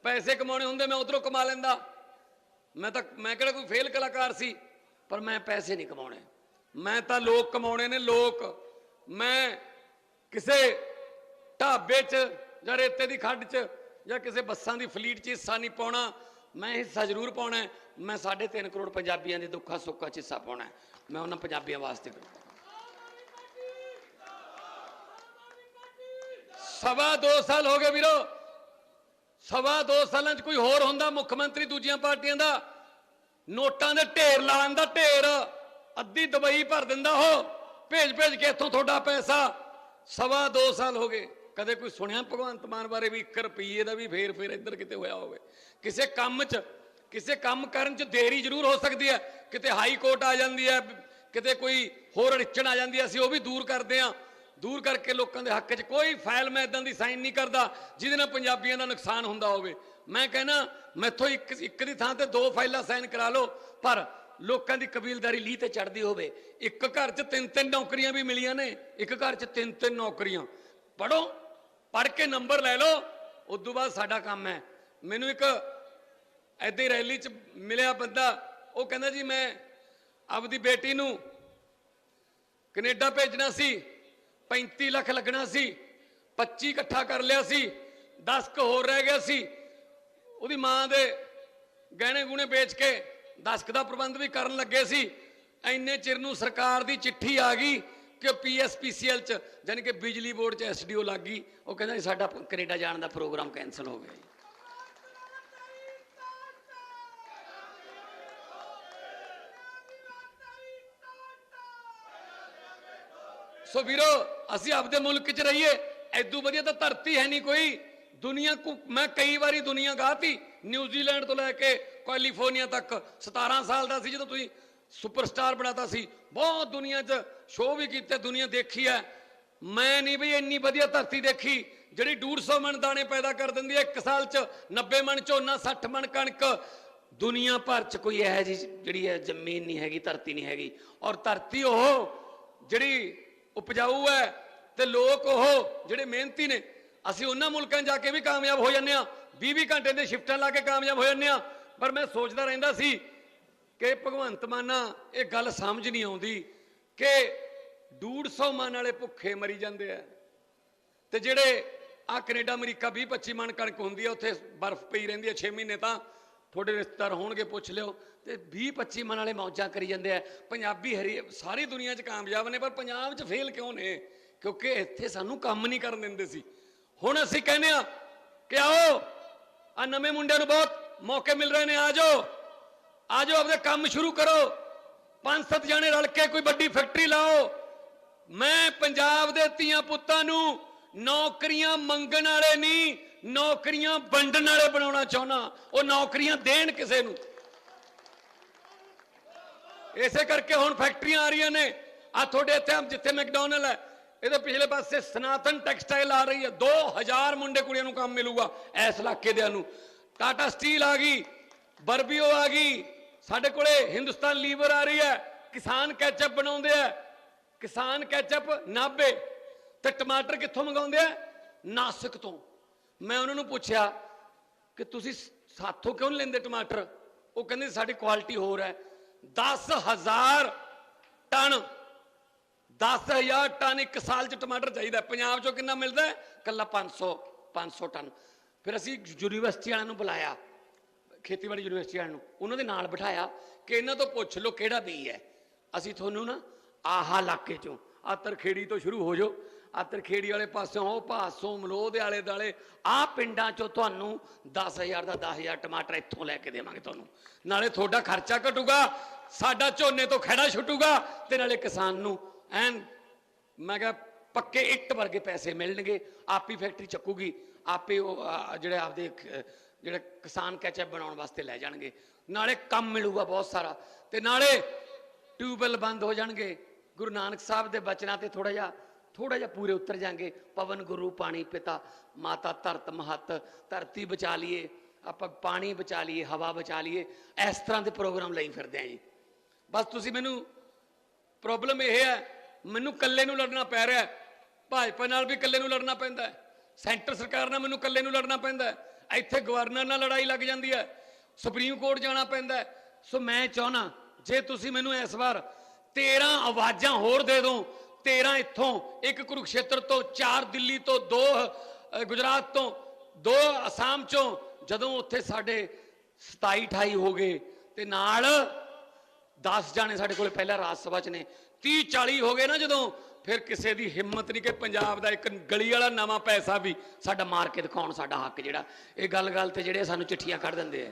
ਪੈਸੇ ਕਮਾਉਣੇ ਹੁੰਦੇ, ਮੈਂ ਉਧਰੋਂ ਕਮਾ ਲੈਂਦਾ। ਮੈਂ ਤਾਂ, ਮੈਂ ਕਿਹੜਾ ਕੋਈ ਫੇਲ ਕਲਾਕਾਰ ਸੀ, ਪਰ ਮੈਂ ਪੈਸੇ ਨਹੀਂ ਕਮਾਉਣੇ। ਮੈਂ ਤਾਂ ਲੋਕ ਕਮਾਉਣੇ ਨੇ, ਲੋਕ। ਮੈਂ ਕਿਸੇ ਢਾਬੇ 'ਚ ਜਾਂ ਰੇਤੇ ਦੀ ਖੱਡ 'ਚ ਜਾਂ ਕਿਸੇ ਬੱਸਾਂ ਦੀ ਫਲੀਟ 'ਚ ਹਿੱਸਾ ਨਹੀਂ ਪਾਉਣਾ। ਮੈਂ ਹਿੱਸਾ ਜ਼ਰੂਰ ਪਾਉਣਾ ਹੈ। ਮੈਂ 3.5 ਕਰੋੜ ਪੰਜਾਬੀਆਂ ਦੇ ਦੁੱਖਾਂ ਸੁੱਖਾਂ 'ਚ ਹਿੱਸਾ ਪਾਉਣਾ ਮੈਂ ਉਹਨਾਂ ਪੰਜਾਬੀਆਂ ਵਾਸਤੇ ਕਰੂੰਗਾ ਸਵਾ ਦੋ ਸਾਲ ਹੋ ਗਏ ਵੀਰੋ। ਸਵਾ ਦੋ ਸਾਲਾਂ 'ਚ ਕੋਈ ਹੋਰ ਹੁੰਦਾ ਮੁੱਖ ਮੰਤਰੀ ਦੂਜੀਆਂ ਪਾਰਟੀਆਂ ਦਾ? ਨੋਟਾਂ ਦੇ ਢੇਰ ਲਾਉਣ ਦਾ ਢੇਰ। ਅੱਧੀ ਦੁਬਈ ਭਰ ਦਿੰਦਾ ਉਹ। ਭੇਜ ਭੇਜ ਕੇ ਇੱਥੋਂ ਤੁਹਾਡਾ ਪੈਸਾ। ਸਵਾ ਦੋ ਸਾਲ ਹੋ ਗਏ। ਕਦੇ ਕੋਈ ਸੁਣਿਆ ਭਗਵੰਤ ਮਾਨ ਬਾਰੇ ਵੀ 1 ਰੁਪਈਏ ਦਾ ਵੀ ਫੇਰ ਫੇਰ ਇੱਧਰ ਕਿਤੇ ਹੋਇਆ ਹੋਵੇ? ਕਿਸੇ ਕੰਮ 'ਚ ਕਿਸੇ ਕੰਮ ਕਰਨ 'ਚ ਦੇਰੀ ਜ਼ਰੂਰ ਹੋ ਸਕਦੀ ਹੈ। ਕਿਤੇ ਹਾਈ ਕੋਰਟ ਆ ਜਾਂਦੀ ਹੈ, ਕਿਤੇ ਕੋਈ ਹੋਰ ਅੜਚਣ ਆ ਜਾਂਦੀ ਹੈ, ਅਸੀਂ ਉਹ ਵੀ ਦੂਰ ਕਰਦੇ ਹਾਂ। ਦੂਰ ਕਰਕੇ ਲੋਕਾਂ ਦੇ ਹੱਕ 'ਚ ਕੋਈ ਫਾਈਲ ਮੈਂ ਇਦਾਂ ਦੀ ਸਾਈਨ ਨਹੀਂ ਕਰਦਾ, ਜਿਹਦੇ ਨਾਲ ਪੰਜਾਬੀਆਂ ਦਾ ਨੁਕਸਾਨ ਹੁੰਦਾ ਹੋਵੇ। ਮੈਂ ਕਹਿੰਦਾ, ਮੈਥੋਂ ਇੱਕ ਇੱਕ ਦੀ ਥਾਂ ਤੇ ਦੋ ਫਾਈਲਾਂ ਸਾਈਨ ਕਰਾ ਲਓ, ਪਰ ਲੋਕਾਂ ਦੀ ਕਬੀਲਦਾਰੀ ਲੀਹ ਤੇ ਚੜਦੀ ਹੋਵੇ। ਇੱਕ ਘਰ 'ਚ ਤਿੰਨ ਤਿੰਨ ਨੌਕਰੀਆਂ ਵੀ ਮਿਲੀਆਂ ਨੇ, ਇੱਕ ਘਰ 'ਚ ਤਿੰਨ ਤਿੰਨ ਨੌਕਰੀਆਂ। ਪੜੋ ਪੜ ਕੇ ਨੰਬਰ ਲੈ ਲਓ ਉਸ ਤੋਂ ਬਾਅਦ ਸਾਡਾ ਕੰਮ ਹੈ। ਮੈਨੂੰ ਇੱਕ ਐਦਾਂ ਰੈਲੀ 'ਚ ਮਿਲਿਆ ਬੰਦਾ, ਉਹ ਕਹਿੰਦਾ ਜੀ ਮੈਂ ਆਪਦੀ ਬੇਟੀ ਨੂੰ ਕੈਨੇਡਾ ਭੇਜਣਾ ਸੀ 35 ਲੱਖ ਲੱਗਣਾ ਸੀ 25 ਇਕੱਠਾ ਕਰ ਲਿਆ ਸੀ 10 ਕ ਹੋਰ ਰਹਿ ਗਿਆ ਸੀ, ਉਹਦੀ ਮਾਂ ਦੇ ਗਹਿਣੇ ਗੁਣੇ ਵੇਚ ਕੇ 10 ਕ ਦਾ ਪ੍ਰਬੰਧ ਵੀ ਕਰਨ ਲੱਗੇ ਸੀ ਐਨੇ ਚਿਰ ਨੂੰ ਸਰਕਾਰ ਦੀ ਚਿੱਠੀ ਆ ਗਈ ਕਿ ਪੀਐਸਪੀਸੀਐਲ ਚ ਯਾਨੀ ਕਿ ਬਿਜਲੀ ਬੋਰਡ ਚ ਐਸਡੀਓ ਲੱਗ ਗਈ, ਉਹ ਕਹਿੰਦਾ ਜੀ ਸਾਡਾ ਕੈਨੇਡਾ ਜਾਣ ਦਾ ਪ੍ਰੋਗਰਾਮ ਕੈਨਸਲ ਹੋ ਗਿਆ ਸੋ ਵੀਰੋ, ਅਸੀਂ ਆਪਦੇ ਮੁਲਕ 'ਚ ਰਹੀਏ, ਐਦੂ ਵਧੀਆ ਤਾਂ ਧਰਤੀ ਹੈ ਨਹੀਂ ਕੋਈ। ਦੁਨੀਆ ਕੋ ਮੈਂ ਕਈ ਵਾਰੀ ਦੁਨੀਆ ਗਾਤੀ ਨਿਊਜ਼ੀਲੈਂਡ ਤੋਂ ਲੈ ਕੇ ਕੈਲੀਫੋਰਨੀਆ ਤੱਕ। 17 ਸਾਲ ਦਾ ਸੀ ਜਦੋਂ ਤੁਸੀਂ ਸੁਪਰਸਟਾਰ ਬਣਾਤਾ ਸੀ। ਬਹੁਤ ਦੁਨੀਆ 'ਚ ਸ਼ੋਅ ਵੀ ਕੀਤੇ, ਦੁਨੀਆ ਦੇਖੀ ਹੈ। ਮੈਂ ਨਹੀਂ ਬਈ ਇੰਨੀ ਵਧੀਆ ਧਰਤੀ ਦੇਖੀ, ਜਿਹੜੀ 150 ਮਣ ਦਾਣੇ ਪੈਦਾ ਕਰ ਦਿੰਦੀ ਹੈ ਇੱਕ ਸਾਲ 'ਚ। 90 ਮਣ ਝੋਨਾ 60 ਮਣ ਕਣਕ। ਦੁਨੀਆ ਭਰ 'ਚ ਕੋਈ ਇਹੋ ਜਿਹੀ ਜਿਹੜੀ ਹੈ ਜ਼ਮੀਨ ਨਹੀਂ ਹੈਗੀ, ਧਰਤੀ ਨਹੀਂ ਹੈਗੀ। ਔਰ ਧਰਤੀ ਉਹ ਜਿਹੜੀ ਉਪਜਾਊ ਹੈ ਤੇ ਲੋਕ ਉਹ ਜਿਹੜੇ ਮਿਹਨਤੀ ਨੇ, ਅਸੀਂ ਉਹਨਾਂ ਮੁਲਕਾਂ ਜਾ ਕੇ ਵੀ ਕਾਮਯਾਬ ਹੋ ਜਾਂਦੇ ਆ 20-20 ਘੰਟੇ ਦੇ ਸ਼ਿਫਟਾਂ ਲਾ ਕੇ ਕਾਮਯਾਬ ਹੋ ਜਾਂਦੇ ਆ ਪਰ ਮੈਂ ਸੋਚਦਾ ਰਹਿੰਦਾ ਸੀ ਕਿ ਭਗਵੰਤ ਮਾਨਾ ਇਹ ਗੱਲ ਸਮਝ ਨਹੀਂ ਆਉਂਦੀ ਕਿ 150 ਮਨ ਵਾਲੇ ਭੁੱਖੇ ਮਰੀ ਜਾਂਦੇ ਆ ਤੇ ਜਿਹੜੇ ਆ ਕੈਨੇਡਾ, ਅਮਰੀਕਾ 20 25 ਮਨ ਕਣਕ ਹੁੰਦੀ ਆ, ਉੱਥੇ ਬਰਫ਼ ਪਈ ਰਹਿੰਦੀ ਆ 6 ਮਹੀਨੇ ਤਾਂ ਤੁਹਾਡੇ ਰਿਸ਼ਤੇਦਾਰ ਹੋਣਗੇ, ਪੁੱਛ ਲਿਓ। ਤੇ 20 25 ਮਨ ਵਾਲੇ ਮੌਜਾਂ ਕਰੀ ਜਾਂਦੇ ਆ। ਪੰਜਾਬੀ ਹਰੀ ਸਾਰੀ ਦੁਨੀਆ 'ਚ ਕਾਮਯਾਬ ਨੇ, ਪਰ ਪੰਜਾਬ 'ਚ ਫੇਲ ਕਿਉਂ ਨੇ? ਕਿਉਂਕਿ ਇੱਥੇ ਸਾਨੂੰ ਕੰਮ ਨਹੀਂ ਕਰਨ ਦਿੰਦੇ ਸੀ। ਹੁਣ ਅਸੀਂ ਕਹਿੰਦੇ ਆ ਕਿ ਆਓ ਆ ਨਵੇਂ ਮੁੰਡਿਆਂ ਨੂੰ ਬਹੁਤ ਮੌਕੇ ਮਿਲ ਰਹੇ ਨੇ, ਆ ਜਾਓ ਆ ਜਾਓ, ਆਪਦੇ ਕੰਮ ਸ਼ੁਰੂ ਕਰੋ। ਪੰਜ ਸੱਤ ਜਣੇ ਰਲ ਕੇ ਕੋਈ ਵੱਡੀ ਫੈਕਟਰੀ ਲਾਓ। ਮੈਂ ਪੰਜਾਬ ਦੇ ਧੀਆਂ ਪੁੱਤਾਂ ਨੂੰ ਨੌਕਰੀਆਂ ਮੰਗਣ ਵਾਲੇ ਨਹੀਂ, ਨੌਕਰੀਆਂ ਵੰਡਣ ਵਾਲੇ ਬਣਾਉਣਾ ਚਾਹੁੰਦਾ। ਉਹ ਨੌਕਰੀਆਂ ਦੇਣ ਕਿਸੇ ਨੂੰ। ਇਸੇ ਕਰਕੇ ਹੁਣ ਫੈਕਟਰੀਆਂ ਆ ਰਹੀਆਂ ਨੇ। ਆ ਤੁਹਾਡੇ ਇੱਥੇ, ਜਿੱਥੇ ਮੈਕਡੋਨਲ ਹੈ, ਇਹਦੇ ਪਿਛਲੇ ਪਾਸੇ ਸਨਾਤਨ ਟੈਕਸਟਾਈਲ ਆ ਰਹੀ ਹੈ। 2000 ਮੁੰਡੇ ਕੁੜੀਆਂ ਨੂੰ ਕੰਮ ਮਿਲੂਗਾ ਇਸ ਇਲਾਕੇ ਦੇ ਨੂੰ। ਟਾਟਾ ਸਟੀਲ ਆ ਗਈ, ਬਰਬੀਓ ਆ ਗਈ, ਸਾਡੇ ਕੋਲੇ ਹਿੰਦੁਸਤਾਨ ਲੀਵਰ ਆ ਰਹੀ ਹੈ, ਕਿਸਾਨ ਕੈਚਅਪ ਬਣਾਉਂਦੇ ਆ। ਕਿਸਾਨ ਕੈਚਅਪ ਨਾਬੇ ਤੇ ਟਮਾਟਰ ਕਿੱਥੋਂ ਮੰਗਾਉਂਦੇ ਆ? ਨਾਸਿਕ ਤੋਂ। ਮੈਂ ਉਹਨਾਂ ਨੂੰ ਪੁੱਛਿਆ ਕਿ ਤੁਸੀਂ ਸਾਥੋਂ ਕਿਉਂ ਨਹੀਂ ਲੈਂਦੇ ਟਮਾਟਰ? ਉਹ ਕਹਿੰਦੇ ਸਾਡੀ ਕੁਆਲਿਟੀ ਹੋਰ ਹੈ। 10000 ਟਨ। 10000 ਟਨ ਇੱਕ ਸਾਲ ਚ ਟਮਾਟਰ ਚਾਹੀਦਾ। ਪੰਜਾਬ ਚੋਂ ਕਿੰਨਾ ਮਿਲਦਾ? ਹੈ ਕੱਲਾ 500 500 ਟਨ। ਫਿਰ ਅਸੀਂ ਯੂਨੀਵਰਸਿਟੀ ਵਾਲਿਆਂ ਨੂੰ ਬੁਲਾਇਆ, ਖੇਤੀਬਾੜੀ ਯੂਨੀਵਰਸਿਟੀ ਵਾਲਿਆਂ ਨੂੰ। ਉਹਨਾਂ ਦੇ ਨਾਲ ਬਿਠਾਇਆ ਕਿ ਇਹਨਾਂ ਤੋਂ ਪੁੱਛ ਲਓ ਕਿਹੜਾ ਬੀਜ ਹੈ। ਅਸੀਂ ਤੁਹਾਨੂੰ ਨਾ ਆਹਾ ਇਲਾਕੇ ਚੋਂ ਆ ਤਰਖੇੜੀ ਤੋਂ ਸ਼ੁਰੂ ਹੋ ਜਾਓ। ਆ ਤਰਖੇੜੀ ਵਾਲੇ ਪਾਸਿਓਂ ਉਹ ਭਾਸੋਂ, ਮਲੋਹ ਦੇ ਆਲੇ ਦਾਲੇ ਆ ਪਿੰਡਾਂ ਚੋਂ ਤੁਹਾਨੂੰ 10000 ਦਾ 10000 ਟਮਾਟਰ ਇੱਥੋਂ ਲੈ ਕੇ ਦੇਵਾਂਗੇ ਤੁਹਾਨੂੰ। ਨਾਲੇ ਤੁਹਾਡਾ ਖਰਚਾ ਘਟੂਗਾ, ਸਾਡਾ ਝੋਨੇ ਤੋਂ ਖੜਾ ਛੁੱਟੂਗਾ ਤੇ ਨਾਲੇ ਕਿਸਾਨ ਨੂੰ ਐਨ ਮੈਂ ਕਿਹਾ ਪੱਕੇ ਇੱਟ ਵਰਗੇ ਪੈਸੇ ਮਿਲਣਗੇ, ਆਪੀ ਫੈਕਟਰੀ ਚੱਕੂਗੀ, ਆਪੇ ਉਹ ਜਿਹੜੇ ਆਪਦੇ ਖ- ਜਿਹੜੇ ਕਿਸਾਨ ਕੈਚਅਪ ਬਣਾਉਣ ਵਾਸਤੇ ਲੈ ਜਾਣਗੇ। ਨਾਲੇ ਕੰਮ ਮਿਲੂਗਾ ਬਹੁਤ ਸਾਰਾ ਤੇ ਨਾਲੇ ਟਿਊਬਵੈਲ ਬੰਦ ਹੋ ਜਾਣਗੇ। ਗੁਰੂ ਨਾਨਕ ਸਾਹਿਬ ਦੇ ਬਚਨਾਂ ਤੇ ਥੋੜਾ ਜਿਹਾ ਥੋੜਾ ਜਿਹਾ ਪੂਰੇ ਉਤਰ ਜਾਣਗੇ। ਪਵਨ, ਗੁਰੂ, ਪਾਣੀ, ਪਿਤਾ, ਮਾਤਾ, ਧਰਤ, ਮਹਤ, ਧਰਤੀ ਬਚਾ ਲਈਏ, ਆਪਾਂ ਪਾਣੀ ਬਚਾ ਲਈਏ, ਹਵਾ ਬਚਾ ਲਈਏ, ਇਸ ਤਰ੍ਹਾਂ ਦੇ ਪ੍ਰੋਗਰਾਮ ਲਈ ਫਿਰਦੇ ਆਂ ਜੀ। ਬਸ ਤੁਸੀਂ ਮੈਨੂੰ ਪ੍ਰੋਬਲਮ ਇਹ ਹੈ, ਮੈਨੂੰ ਇਕੱਲੇ ਨੂੰ ਲੜਨਾ ਪੈ ਰਿਹਾ ਭਾਜਪਾ ਨਾਲ ਵੀ ਇਕੱਲੇ ਨੂੰ ਲੜਨਾ ਪੈਂਦਾ ਹੈ, ਸੈਂਟਰ ਸਰਕਾਰ ਨਾਲ ਮੈਨੂੰ ਇਕੱਲੇ ਨੂੰ ਲੜਨਾ ਪੈਂਦਾ ਹੈ, ਇੱਥੇ ਗਵਰਨਰ ਨਾਲ ਲੜਾਈ ਲੱਗ ਜਾਂਦੀ ਹੈ, ਸੁਪਰੀਮ ਕੋਰਟ ਜਾਣਾ ਪੈਂਦਾ ਸੋ ਮੈਂ ਚਾਹਨਾ ਜੇ ਤੁਸੀਂ ਮੈਨੂੰ ਇਸ ਵਾਰ 13 ਆਵਾਜ਼ਾਂ ਹੋਰ ਦੇ ਦਿਓ 13 ਇੱਥੋਂ, ਇੱਕ ਕੁਰੂਕਸ਼ੇਤਰ ਤੋਂ, ਚਾਰ ਦਿੱਲੀ ਤੋਂ, ਦੋ ਗੁਜਰਾਤ ਤੋਂ, ਦੋ ਅਸਾਮ ਚੋਂ, ਜਦੋਂ ਉੱਥੇ ਸਾਡੇ 27 28 ਹੋ ਗਏ, ਤੇ ਨਾਲ 10 ਜਾਣੇ ਸਾਡੇ ਕੋਲੇ ਪਹਿਲਾਂ ਰਾਜ ਸਭਾ ਚ ਨੇ। 30 40 ਹੋ ਗਏ ਨਾ ਜਦੋਂ, ਫਿਰ ਕਿਸੇ ਦੀ ਹਿੰਮਤ ਨਹੀਂ ਕਿ ਪੰਜਾਬ ਦਾ ਇੱਕ ਗਲੀ ਵਾਲਾ ਨਵਾਂ ਪੈਸਾ ਵੀ ਸਾਡਾ ਮਾਰ ਕੇ ਦਿਖਾਉਣ ਸਾਡਾ ਹੱਕ ਜਿਹੜਾ। ਇਹ ਗੱਲ ਗੱਲ ਤੇ ਜਿਹੜੇ ਸਾਨੂੰ ਚਿੱਠੀਆਂ ਕੱਢ ਦਿੰਦੇ ਆ।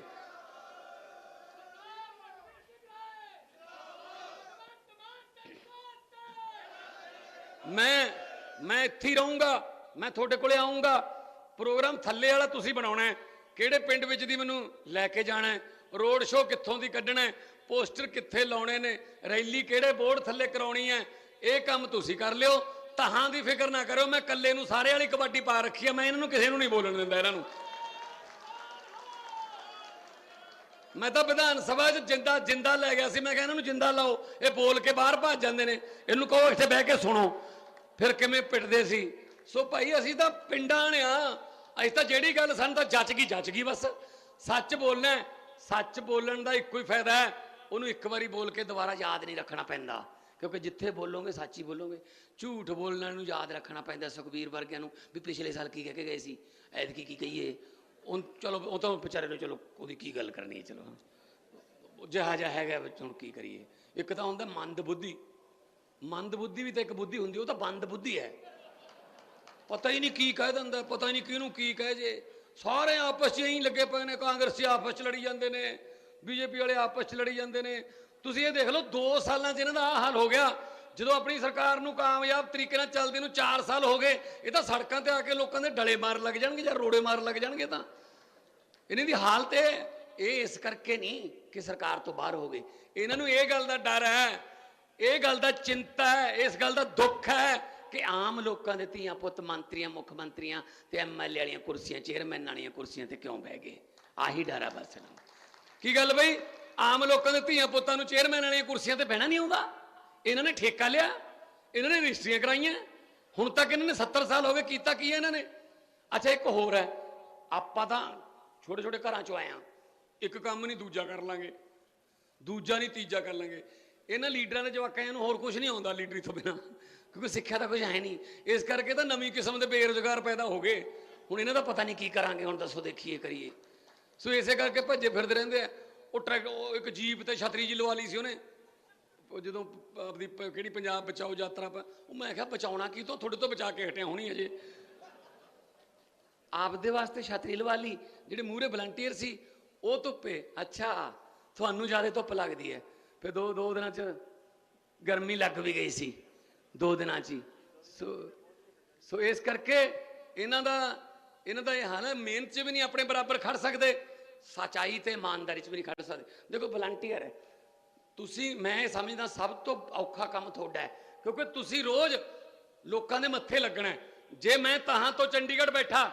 ਮੈਂ ਮੈਂ ਇੱਥੇ ਹੀ ਰਹੂੰਗਾ, ਮੈਂ ਤੁਹਾਡੇ ਕੋਲੇ ਆਉਂਗਾ ਪ੍ਰੋਗਰਾਮ ਥੱਲੇ ਵਾਲਾ ਤੁਸੀਂ ਬਣਾਉਣਾ ਹੈ। ਕਿਹੜੇ ਪਿੰਡ ਵਿੱਚ ਦੀ ਮੈਨੂੰ ਲੈ ਕੇ ਜਾਣਾ ਹੈ? ਰੋਡ ਸ਼ੋਅ ਕਿੱਥੋਂ ਦੀ ਕੱਢਣਾ ਹੈ? ਪੋਸਟਰ ਕਿੱਥੇ ਲਾਉਣੇ ਨੇ? ਰੈਲੀ ਕਿਹੜੇ ਬੋਰਡ ਥੱਲੇ ਕਰਾਉਣੀ ਹੈ? ਇਹ ਕੰਮ ਤੁਸੀਂ ਕਰ ਲਿਓ। ਤਹਾਂ ਦੀ ਫਿਕਰ ਨਾ ਕਰੋ ਮੈਂ ਇਕੱਲੇ ਨੂੰ ਸਾਰੇ ਵਾਲੀ ਕਬੱਡੀ ਪਾ ਰੱਖੀ ਹੈ। ਮੈਂ ਇਹਨਾਂ ਨੂੰ ਕਿਸੇ ਨੂੰ ਨਹੀਂ ਬੋਲਣ ਦਿੰਦਾ ਇਹਨਾਂ ਨੂੰ। ਮੈਂ ਤਾਂ ਵਿਧਾਨ ਸਭਾ 'ਚ ਜਿੰਦਾ ਜਿੰਦਾ ਲੈ ਗਿਆ ਸੀ। ਮੈਂ ਕਿਹਾ ਇਹਨਾਂ ਨੂੰ ਜਿੰਦਾ ਲਾਓ। ਇਹ ਬੋਲ ਕੇ ਬਾਹਰ ਭੱਜ ਜਾਂਦੇ ਨੇ। ਇਹਨੂੰ ਕਹੋ, ਇੱਥੇ ਬਹਿ ਕੇ ਸੁਣੋ। ਫਿਰ ਕਿਵੇਂ ਪਿੱਟਦੇ ਸੀ? ਸੋ ਭਾਈ ਅਸੀਂ ਤਾਂ ਪਿੰਡਾਂ ਨੇ ਆ ਅਸੀਂ ਤਾਂ ਜਿਹੜੀ ਗੱਲ ਸਾਨੂੰ ਤਾਂ ਜੱਜ ਗਈ ਜੱਜ ਗਈ ਬਸ। ਸੱਚ ਬੋਲਣਾ ਹੈ। ਸੱਚ ਬੋਲਣ ਦਾ ਇੱਕੋ ਹੀ ਫਾਇਦਾ ਹੈ। ਉਹਨੂੰ ਇੱਕ ਵਾਰੀ ਬੋਲ ਕੇ ਦੁਬਾਰਾ ਯਾਦ ਨਹੀਂ ਰੱਖਣਾ ਪੈਂਦਾ। ਕਿਉਂਕਿ ਜਿੱਥੇ ਬੋਲੋਗੇ, ਸੱਚ ਹੀ ਬੋਲੋਗੇ। ਝੂਠ ਬੋਲਣ ਨੂੰ ਯਾਦ ਰੱਖਣਾ ਪੈਂਦਾ ਸੁਖਬੀਰ ਵਰਗਿਆਂ ਨੂੰ ਵੀ ਪਿਛਲੇ ਸਾਲ ਕੀ ਕਹਿ ਕੇ ਗਏ ਸੀ? ਐਤਕੀ ਕੀ ਕਹੀਏ? ਉਹ ਚਲੋ, ਉਹ ਤਾਂ ਵਿਚਾਰੇ ਨੂੰ ਚਲੋ, ਉਹਦੀ ਕੀ ਗੱਲ ਕਰਨੀ ਹੈ? ਚਲੋ, ਜਿਹਾ ਜਿਹਾ ਹੈਗਾ ਵਿੱਚ ਹੁਣ ਕੀ ਕਰੀਏ? ਇੱਕ ਤਾਂ ਹੁੰਦਾ ਮੰਦ ਬੁੱਧੀ ਮੰਦ ਬੁੱਧੀ ਵੀ ਤਾਂ ਇੱਕ ਬੁੱਧੀ ਹੁੰਦੀ, ਉਹ ਤਾਂ ਬੰਦ ਬੁੱਧੀ ਹੈ। ਪਤਾ ਹੀ ਨਹੀਂ ਕੀ ਕਹਿ ਦਿੰਦਾ, ਪਤਾ ਹੀ ਨਹੀਂ ਕਿਹਨੂੰ ਕੀ ਕਹਿ ਜੇ। ਸਾਰੇ ਆਪਸ 'ਚ ਹੀ ਲੱਗੇ ਪਏ ਨੇ, ਕਾਂਗਰਸੀ ਆਪਸ 'ਚ ਲੜੀ ਜਾਂਦੇ ਨੇ, ਬੀਜੇਪੀ ਵਾਲੇ ਆਪਸ 'ਚ ਲੜੀ ਜਾਂਦੇ ਨੇ। ਤੁਸੀਂ ਇਹ ਦੇਖ ਲਓ 2 ਸਾਲਾਂ 'ਚ ਇਹਨਾਂ ਦਾ ਆਹ ਹਾਲ ਹੋ ਗਿਆ। ਜਦੋਂ ਆਪਣੀ ਸਰਕਾਰ ਨੂੰ ਕਾਮਯਾਬ ਤਰੀਕੇ ਨਾਲ ਚੱਲਦੇ ਨੂੰ 4 ਸਾਲ ਹੋ ਗਏ, ਇਹ ਤਾਂ ਸੜਕਾਂ ਤੇ ਆ ਕੇ ਲੋਕਾਂ ਦੇ ਡਲੇ ਮਾਰ ਲੱਗ ਜਾਣਗੇ ਜਾਂ ਰੋੜੇ ਮਾਰ ਲੱਗ ਜਾਣਗੇ ਤਾਂ। ਇਹਨਾਂ ਦੀ ਹਾਲਤ ਇਹ ਇਸ ਕਰਕੇ ਨਹੀਂ ਕਿ ਸਰਕਾਰ ਤੋਂ ਬਾਹਰ ਹੋ ਗਈ ਇਹਨਾਂ ਨੂੰ ਇਹ ਗੱਲ ਦਾ ਡਰ ਹੈ ਇਹ ਗੱਲ ਦਾ ਚਿੰਤਾ ਹੈ, ਇਸ ਗੱਲ ਦਾ ਦੁੱਖ ਹੈ ਕਿ ਆਮ ਲੋਕਾਂ ਦੇ ਧੀਆਂ ਪੁੱਤ ਮੰਤਰੀਆਂ, ਮੁੱਖ ਮੰਤਰੀਆਂ ਤੇ ਐਮਐਲਏ ਵਾਲੀਆਂ ਕੁਰਸੀਆਂ, ਚੇਅਰਮੈਨ ਵਾਲੀਆਂ ਕੁਰਸੀਆਂ ਤੇ ਕਿਉਂ ਬਹਿ ਗਏ? ਆਹੀ ਡਰ ਬਸ ਇਹਨਾਂ ਨੂੰ। ਕੀ ਗੱਲ ਬਈ? ਆਮ ਲੋਕਾਂ ਦੇ ਧੀਆਂ ਪੁੱਤਾਂ ਨੂੰ ਚੇਅਰਮੈਨ ਵਾਲੀਆਂ ਕੁਰਸੀਆਂ ਤੇ ਬਹਿਣਾ ਨਹੀਂ ਆਉਂਦਾ? ਇਹਨਾਂ ਨੇ ਠੇਕਾ ਲਿਆ, ਇਹਨਾਂ ਨੇ ਰਜਿਸਟਰੀਆਂ ਕਰਾਈਆਂ, ਹੁਣ ਤੱਕ ਇਹਨਾਂ ਨੇ 70 ਸਾਲ ਹੋ ਗਏ, ਕੀਤਾ ਕੀ ਹੈ ਇਹਨਾਂ ਨੇ? ਅੱਛਾ, ਇੱਕ ਹੋਰ ਹੈ, ਆਪਾਂ ਤਾਂ ਛੋਟੇ ਛੋਟੇ ਘਰਾਂ ਚੋਂ ਆਏ ਆ ਇੱਕ ਕੰਮ ਨਹੀਂ, ਦੂਜਾ ਕਰ ਲਾਂਗੇ। ਦੂਜਾ ਨਹੀਂ, ਤੀਜਾ ਕਰ ਲਾਂਗੇ। ਇਹਨਾਂ ਲੀਡਰਾਂ ਦੇ ਜਵਾਕਾਂ ਨੂੰ ਹੋਰ ਕੁਝ ਨਹੀਂ ਆਉਂਦਾ ਲੀਡਰੀ ਤੋਂ ਬਿਨਾ, ਕਿਉਂਕਿ ਸਿੱਖਿਆ ਤਾਂ ਕੁਝ ਹੈ ਨਹੀਂ। ਇਸ ਕਰਕੇ ਤਾਂ ਨਵੀਂ ਕਿਸਮ ਦੇ ਬੇਰੁਜ਼ਗਾਰ ਪੈਦਾ ਹੋ ਗਏ। ਹੁਣ ਇਹਨਾਂ ਦਾ ਪਤਾ ਨਹੀਂ ਕੀ ਕਰਾਂਗੇ, ਹੁਣ ਦੱਸੋ ਦੇਖੀਏ, ਕਰੀਏ। ਸੋ ਇਸੇ ਕਰਕੇ ਭੱਜੇ ਫਿਰਦੇ ਰਹਿੰਦੇ ਆ। ਉਹ ਟਰੈਕ ਇੱਕ ਜੀਪ ਤੇ ਛਤਰੀ ਜੀ ਲਵਾ ਲਈ ਸੀ ਉਹਨੇ। ਜਦੋਂ ਆਪਦੀ ਕਿਹੜੀ ਪੰਜਾਬ ਬਚਾਓ ਯਾਤਰਾ ਪਾ, ਉਹ ਮੈਂ ਕਿਹਾ, ਬਚਾਉਣਾ ਕੀ ਤੋਂ? ਤੁਹਾਡੇ ਤੋਂ ਬਚਾ ਕੇ ਹਟਿਆ ਹੋਣੀ ਅਜੇ। ਆਪਦੇ ਵਾਸਤੇ ਛਤਰੀ ਲਵਾ ਲਈ। ਜਿਹੜੇ ਮੂਹਰੇ ਵਲੰਟੀਅਰ ਸੀ, ਉਹ ਧੁੱਪੇ, ਅੱਛਾ, ਤੁਹਾਨੂੰ ਜ਼ਿਆਦਾ ਧੁੱਪ ਲੱਗਦੀ ਹੈ। ਫਿਰ ਦੋ ਦੋ ਦਿਨਾਂ ਚ ਗਰਮੀ ਲੱਗ ਵੀ ਗਈ ਸੀ, ਦੋ ਦਿਨਾਂ 'ਚ ਹੀ। ਸੋ ਸੋ ਇਸ ਕਰਕੇ ਇਹਨਾਂ ਦਾ ਇਹਨਾਂ ਦਾ ਇਹ ਹਾਲ ਹੈ, ਮਿਹਨਤ 'ਚ ਵੀ ਨਹੀਂ ਆਪਣੇ ਬਰਾਬਰ ਖੜ ਸਕਦੇ, ਸਚਾਈ ਤੇ ਇਮਾਨਦਾਰੀ 'ਚ ਵੀ ਨਹੀਂ ਖੜ ਸਕਦੇ। ਦੇਖੋ ਵਲੰਟੀਅਰ ਹੈ। ਤੁਸੀਂ, ਮੈਂ ਇਹ ਸਮਝਦਾ ਸਭ ਤੋਂ ਔਖਾ ਕੰਮ ਤੁਹਾਡਾ ਹੈ, ਕਿਉਂਕਿ ਤੁਸੀਂ ਰੋਜ਼ ਲੋਕਾਂ ਦੇ ਮੱਥੇ ਲੱਗਣਾ ਜੇ ਮੈਂ ਤਹਾਂ ਤੋਂ ਚੰਡੀਗੜ੍ਹ ਬੈਠਾ,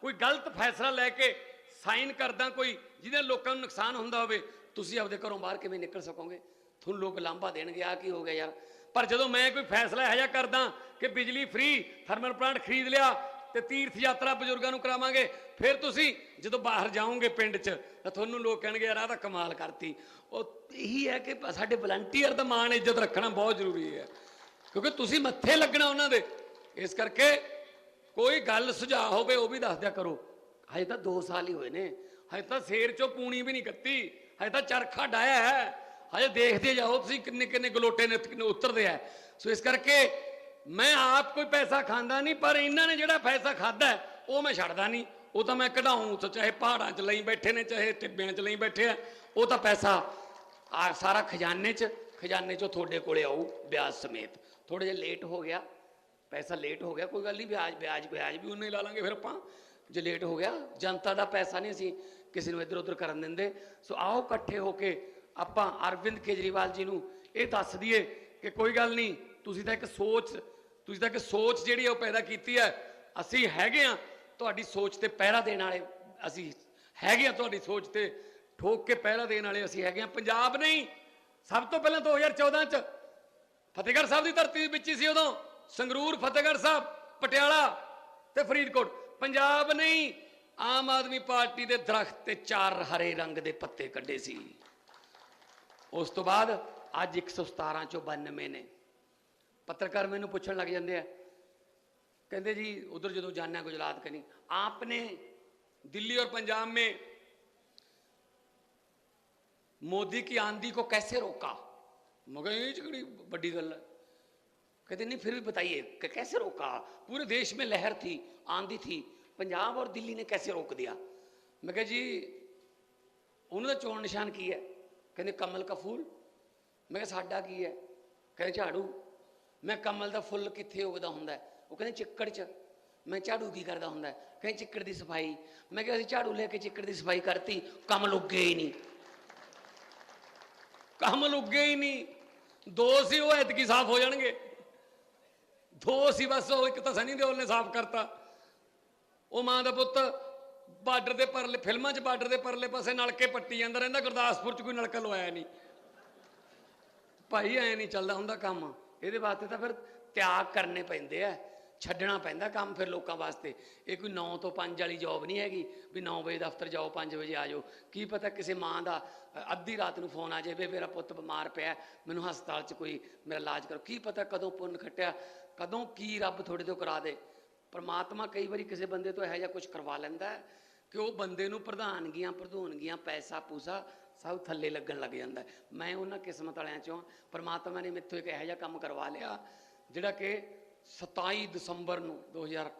ਕੋਈ ਗਲਤ ਫੈਸਲਾ ਲੈ ਕੇ ਸਾਈਨ ਕਰਦਾ ਕੋਈ, ਜਿਹਦੇ ਲੋਕਾਂ ਨੂੰ ਨੁਕਸਾਨ ਹੁੰਦਾ ਹੋਵੇ, ਤੁਸੀਂ ਆਪਦੇ ਘਰੋਂ ਬਾਹਰ ਕਿਵੇਂ ਨਿਕਲ ਸਕੋਗੇ? ਤੁਹਾਨੂੰ ਲੋਕ ਲਾਂਭਾ ਦੇਣਗੇ ਆ ਕੀ ਹੋ ਗਿਆ ਯਾਰ? ਪਰ ਜਦੋਂ ਮੈਂ ਕੋਈ ਫੈਸਲਾ ਇਹੋ ਜਿਹਾ ਕਰਦਾ ਕਿ ਬਿਜਲੀ ਫ੍ਰੀ ਥਰਮਲ ਪਲਾਂਟ ਖਰੀਦ ਲਿਆ ਤੇ ਤੀਰਥ ਯਾਤਰਾ ਬਜ਼ੁਰਗਾਂ ਨੂੰ ਕਰਾਵਾਂਗੇ, ਫਿਰ ਤੁਸੀਂ ਜਦੋਂ ਬਾਹਰ ਜਾਓਗੇ ਪਿੰਡ 'ਚ, ਤਾਂ ਤੁਹਾਨੂੰ ਲੋਕ ਕਹਿਣਗੇ, ਯਾਰ ਆਹ ਤਾਂ ਕਮਾਲ ਕਰਤੀ। ਉਹ ਇਹੀ ਹੈ ਕਿ ਸਾਡੇ ਵਲੰਟੀਅਰ ਦਾ ਮਾਣ ਇੱਜ਼ਤ ਰੱਖਣਾ ਬਹੁਤ ਜ਼ਰੂਰੀ ਹੈ। ਕਿਉਂਕਿ ਤੁਸੀਂ ਮੱਥੇ ਲੱਗਣਾ ਉਹਨਾਂ ਦੇ। ਇਸ ਕਰਕੇ ਕੋਈ ਗੱਲ ਸੁਝਾਅ ਹੋਵੇ, ਉਹ ਵੀ ਦੱਸ ਦਿਆ ਕਰੋ। ਹਜੇ ਤਾਂ 2 ਸਾਲ ਹੀ ਹੋਏ ਨੇ। ਹਜੇ ਤਾਂ ਸ਼ੇਰ ਚੋਂ ਪੂਣੀ ਵੀ ਨਹੀਂ ਕੱਤੀ। ਹਜੇ ਤਾਂ ਚਰਖਾ ਡਾਇਆ ਹੈ। ਹਜੇ ਦੇਖਦੇ ਜਾਓ ਤੁਸੀਂ ਕਿੰਨੇ ਕਿੰਨੇ ਗਲੋਟੇ ਨੇ ਕਿੰਨੇ ਉਤਰਦੇ ਆ। ਸੋ ਇਸ ਕਰਕੇ ਮੈਂ ਆਪ ਕੋਈ ਪੈਸਾ ਖਾਂਦਾ ਨਹੀਂ, ਪਰ ਇਹਨਾਂ ਨੇ ਜਿਹੜਾ ਪੈਸਾ ਖਾਦਾ ਉਹ ਮੈਂ ਛੱਡਦਾ ਨਹੀਂ। ਉਹ ਤਾਂ ਮੈਂ ਕਢਾਉਂ ਉੱਥੇ ਚਾਹੇ ਪਹਾੜਾਂ 'ਚ ਲਈ ਬੈਠੇ ਨੇ, ਚਾਹੇ ਟਿੱਬਿਆਂ 'ਚ ਲਈ ਬੈਠੇ ਆ, ਉਹ ਤਾਂ ਪੈਸਾ ਆ ਸਾਰਾ ਖਜ਼ਾਨੇ 'ਚ, ਖਜ਼ਾਨੇ 'ਚੋਂ ਤੁਹਾਡੇ ਕੋਲੇ ਆਊ ਵਿਆਜ ਸਮੇਤ। ਥੋੜੇ ਜਿਹਾ ਲੇਟ ਹੋ ਗਿਆ, ਪੈਸਾ ਲੇਟ ਹੋ ਗਿਆ, ਕੋਈ ਗੱਲ ਨਹੀਂ, ਵਿਆਜ ਵਿਆਜ ਵਿਆਜ ਵੀ ਉਹਨੇ ਲਾ ਲਾਂਗੇ ਫਿਰ ਆਪਾਂ। ਜੇ ਲੇਟ ਹੋ ਗਿਆ, ਜਨਤਾ ਦਾ ਪੈਸਾ ਨਹੀਂ ਅਸੀਂ ਕਿਸੇ ਨੂੰ ਇੱਧਰ ਉੱਧਰ ਕਰਨ ਦਿੰਦੇ। ਸੋ ਆਓ ਇਕੱਠੇ ਹੋ ਕੇ ਆਪਾਂ ਅਰਵਿੰਦ ਕੇਜਰੀਵਾਲ ਜੀ ਨੂੰ ਇਹ ਦੱਸ ਦਈਏ ਕਿ ਕੋਈ ਗੱਲ ਨਹੀਂ, ਤੁਸੀਂ ਤਾਂ ਇੱਕ ਸੋਚ, ਤੁਸੀਂ ਤਾਂ ਇੱਕ ਸੋਚ ਜਿਹੜੀ ਆ ਉਹ ਪੈਦਾ ਕੀਤੀ ਹੈ। ਅਸੀਂ ਹੈਗੇ ਆ ਤੁਹਾਡੀ ਸੋਚ ਤੇ ਪਹਿਰਾ ਦੇਣ ਵਾਲੇ ਅਸੀਂ ਹੈਗੇ ਆ ਤੁਹਾਡੀ ਸੋਚ ਤੇ ਠੋਕ ਕੇ ਪਹਿਰਾ ਦੇਣ ਵਾਲੇ ਅਸੀਂ ਹੈਗੇ ਆ ਪੰਜਾਬ ਨਹੀਂ, ਸਭ ਤੋਂ ਪਹਿਲਾਂ 2014 ਚ ਫਤਿਹਗੜ੍ਹ ਸਾਹਿਬ ਦੀ ਧਰਤੀ ਵਿੱਚ ਹੀ ਸੀ ਉਦੋਂ, ਸੰਗਰੂਰ, ਫਤਿਹਗੜ੍ਹ ਸਾਹਿਬ, ਪਟਿਆਲਾ ਤੇ ਫਰੀਦਕੋਟ। ਪੰਜਾਬ ਨਹੀਂ, ਆਮ ਆਦਮੀ ਪਾਰਟੀ ਦੇ ਦਰਖਤ ਤੇ ਚਾਰ ਹਰੇ ਰੰਗ ਦੇ ਪੱਤੇ ਕੱਢੇ ਸੀ। ਉਸ ਤੋਂ ਬਾਅਦ ਅੱਜ 117 ਚੋਂ 92 ਨੇ ਪੱਤਰਕਾਰ ਮੈਨੂੰ ਪੁੱਛਣ ਲੱਗ ਜਾਂਦੇ ਆ ਕਹਿੰਦੇ ਜੀ ਉਧਰ ਜਦੋਂ ਜਾਣਾ ਗੁਜਰਾਤ ਕਨੀ ਆਪਨੇ दिल्ली और पंजाब में मोदी की आंधी को कैसे रोका ਮਗਰ ਇਹ ਚ ਕਿਹੜੀ ਵੱਡੀ ਗੱਲ ਹੈ कहते नहीं फिर भी बताइए कि कैसे रोका पूरे देश में लहर थी आंधी थी पंजाब और दिल्ली ने कैसे रोक दिया ਮੈਂ ਕਿਹਾ ਜੀ ਉਹਨਾਂ ਦਾ ਚੋਣ ਨਿਸ਼ਾਨ ਕੀ ਹੈ ਕਹਿੰਦੇ ਕਮਲ ਕਾ ਫੂਲ। ਮੈਂ ਕਿਹਾ ਸਾਡਾ ਕੀ ਹੈ? ਕਹਿੰਦੇ ਝਾੜੂ। ਮੈਂ ਕਮਲ ਦਾ ਫੁੱਲ ਕਿੱਥੇ ਉਗਦਾ ਹੁੰਦਾ ਉਹ ਕਹਿੰਦੇ ਚਿੱਕੜ 'ਚ। ਮੈਂ ਝਾੜੂ ਕੀ ਕਰਦਾ ਹੁੰਦਾ ਕਹਿੰਦੇ ਚਿੱਕੜ ਦੀ ਸਫ਼ਾਈ। ਮੈਂ ਕਿਹਾ ਅਸੀਂ ਝਾੜੂ ਲੈ ਕੇ ਚਿੱਕੜ ਦੀ ਸਫ਼ਾਈ ਕਰਤੀ। ਕਮਲ ਉੱਗੇ ਹੀ ਨਹੀਂ। ਕਮਲ ਉੱਗੇ ਹੀ ਨਹੀਂ। ਦੋ ਸੀ ਉਹ ਐਤਕੀ ਸਾਫ਼ ਹੋ ਜਾਣਗੇ। ਦੋ ਸੀ ਬਸ ਉਹ ਇੱਕ ਤਾਂ ਸਨੀ ਦਿਓਲ ਨੇ ਸਾਫ਼ ਕਰਤਾ। ਉਹ ਮਾਂ ਦਾ ਪੁੱਤ ਬਾਰਡਰ ਦੇ ਪਰਲੇ ਫਿਲਮਾਂ 'ਚ ਬਾਰਡਰ ਦੇ ਪਰਲੇ ਪਾਸੇ ਨਲਕੇ ਪੱਟੀ ਜਾਂਦਾ ਰਹਿੰਦਾ ਗੁਰਦਾਸਪੁਰ 'ਚ ਕੋਈ ਨਲਕਾ ਲਵਾਇਆ ਨਹੀਂ। ਭਾਈ ਐ ਨਹੀਂ ਚੱਲਦਾ ਹੁੰਦਾ ਕੰਮ। ਇਹਦੇ ਵਾਸਤੇ ਤਾਂ ਫਿਰ ਤਿਆਗ ਕਰਨੇ ਪੈਂਦੇ ਆ ਛੱਡਣਾ ਪੈਂਦਾ ਕੰਮ ਫਿਰ ਲੋਕਾਂ ਵਾਸਤੇ। ਇਹ ਕੋਈ 9 ਤੋਂ 5 ਵਾਲੀ ਜੌਬ ਨਹੀਂ ਹੈਗੀ ਵੀ 9 ਵਜੇ ਦਫ਼ਤਰ ਜਾਓ 5 ਵਜੇ ਆ ਜਾਓ। ਕੀ ਪਤਾ ਕਿਸੇ ਮਾਂ ਦਾ ਅ, ਅੱਧੀ ਰਾਤ ਨੂੰ ਫੋਨ ਆ ਜਾਵੇ ਮੇਰਾ ਪੁੱਤ ਬਿਮਾਰ ਪਿਆ ਹੈ, ਮੈਨੂੰ ਹਸਪਤਾਲ 'ਚ ਕੋਈ ਮੇਰਾ ਇਲਾਜ ਕਰੋ। ਕੀ ਪਤਾ ਕਦੋਂ ਪੁੰਨ ਖੱਟਿਆ ਕਦੋਂ ਕੀ ਰੱਬ ਤੁਹਾਡੇ ਤੋਂ ਕਰਾ ਦੇ। ਪਰਮਾਤਮਾ ਕਈ ਵਾਰੀ ਕਿਸੇ ਬੰਦੇ ਤੋਂ ਇਹੋ ਜਿਹਾ ਕੁਝ ਕਰਵਾ ਲੈਂਦਾ ਹੈ ਕਿ ਉਹ ਬੰਦੇ ਨੂੰ ਪ੍ਰਧਾਨਗੀਆਂ, ਪ੍ਰਧੂਨਗੀਆਂ, ਪੈਸਾ, ਪੂਸਾ ਸਭ ਥੱਲੇ ਲੱਗਣ ਲੱਗ ਜਾਂਦਾ ਮੈਂ ਉਹਨਾਂ ਕਿਸਮਤ ਵਾਲਿਆਂ ਚੋਂ ਹਾਂ। ਪਰਮਾਤਮਾ ਨੇ ਮੇਥੋਂ ਇੱਕ ਇਹੋ ਜਿਹਾ ਕੰਮ ਕਰਵਾ ਲਿਆ, ਜਿਹੜਾ ਕਿ 27 ਦਸੰਬਰ ਨੂੰ 2000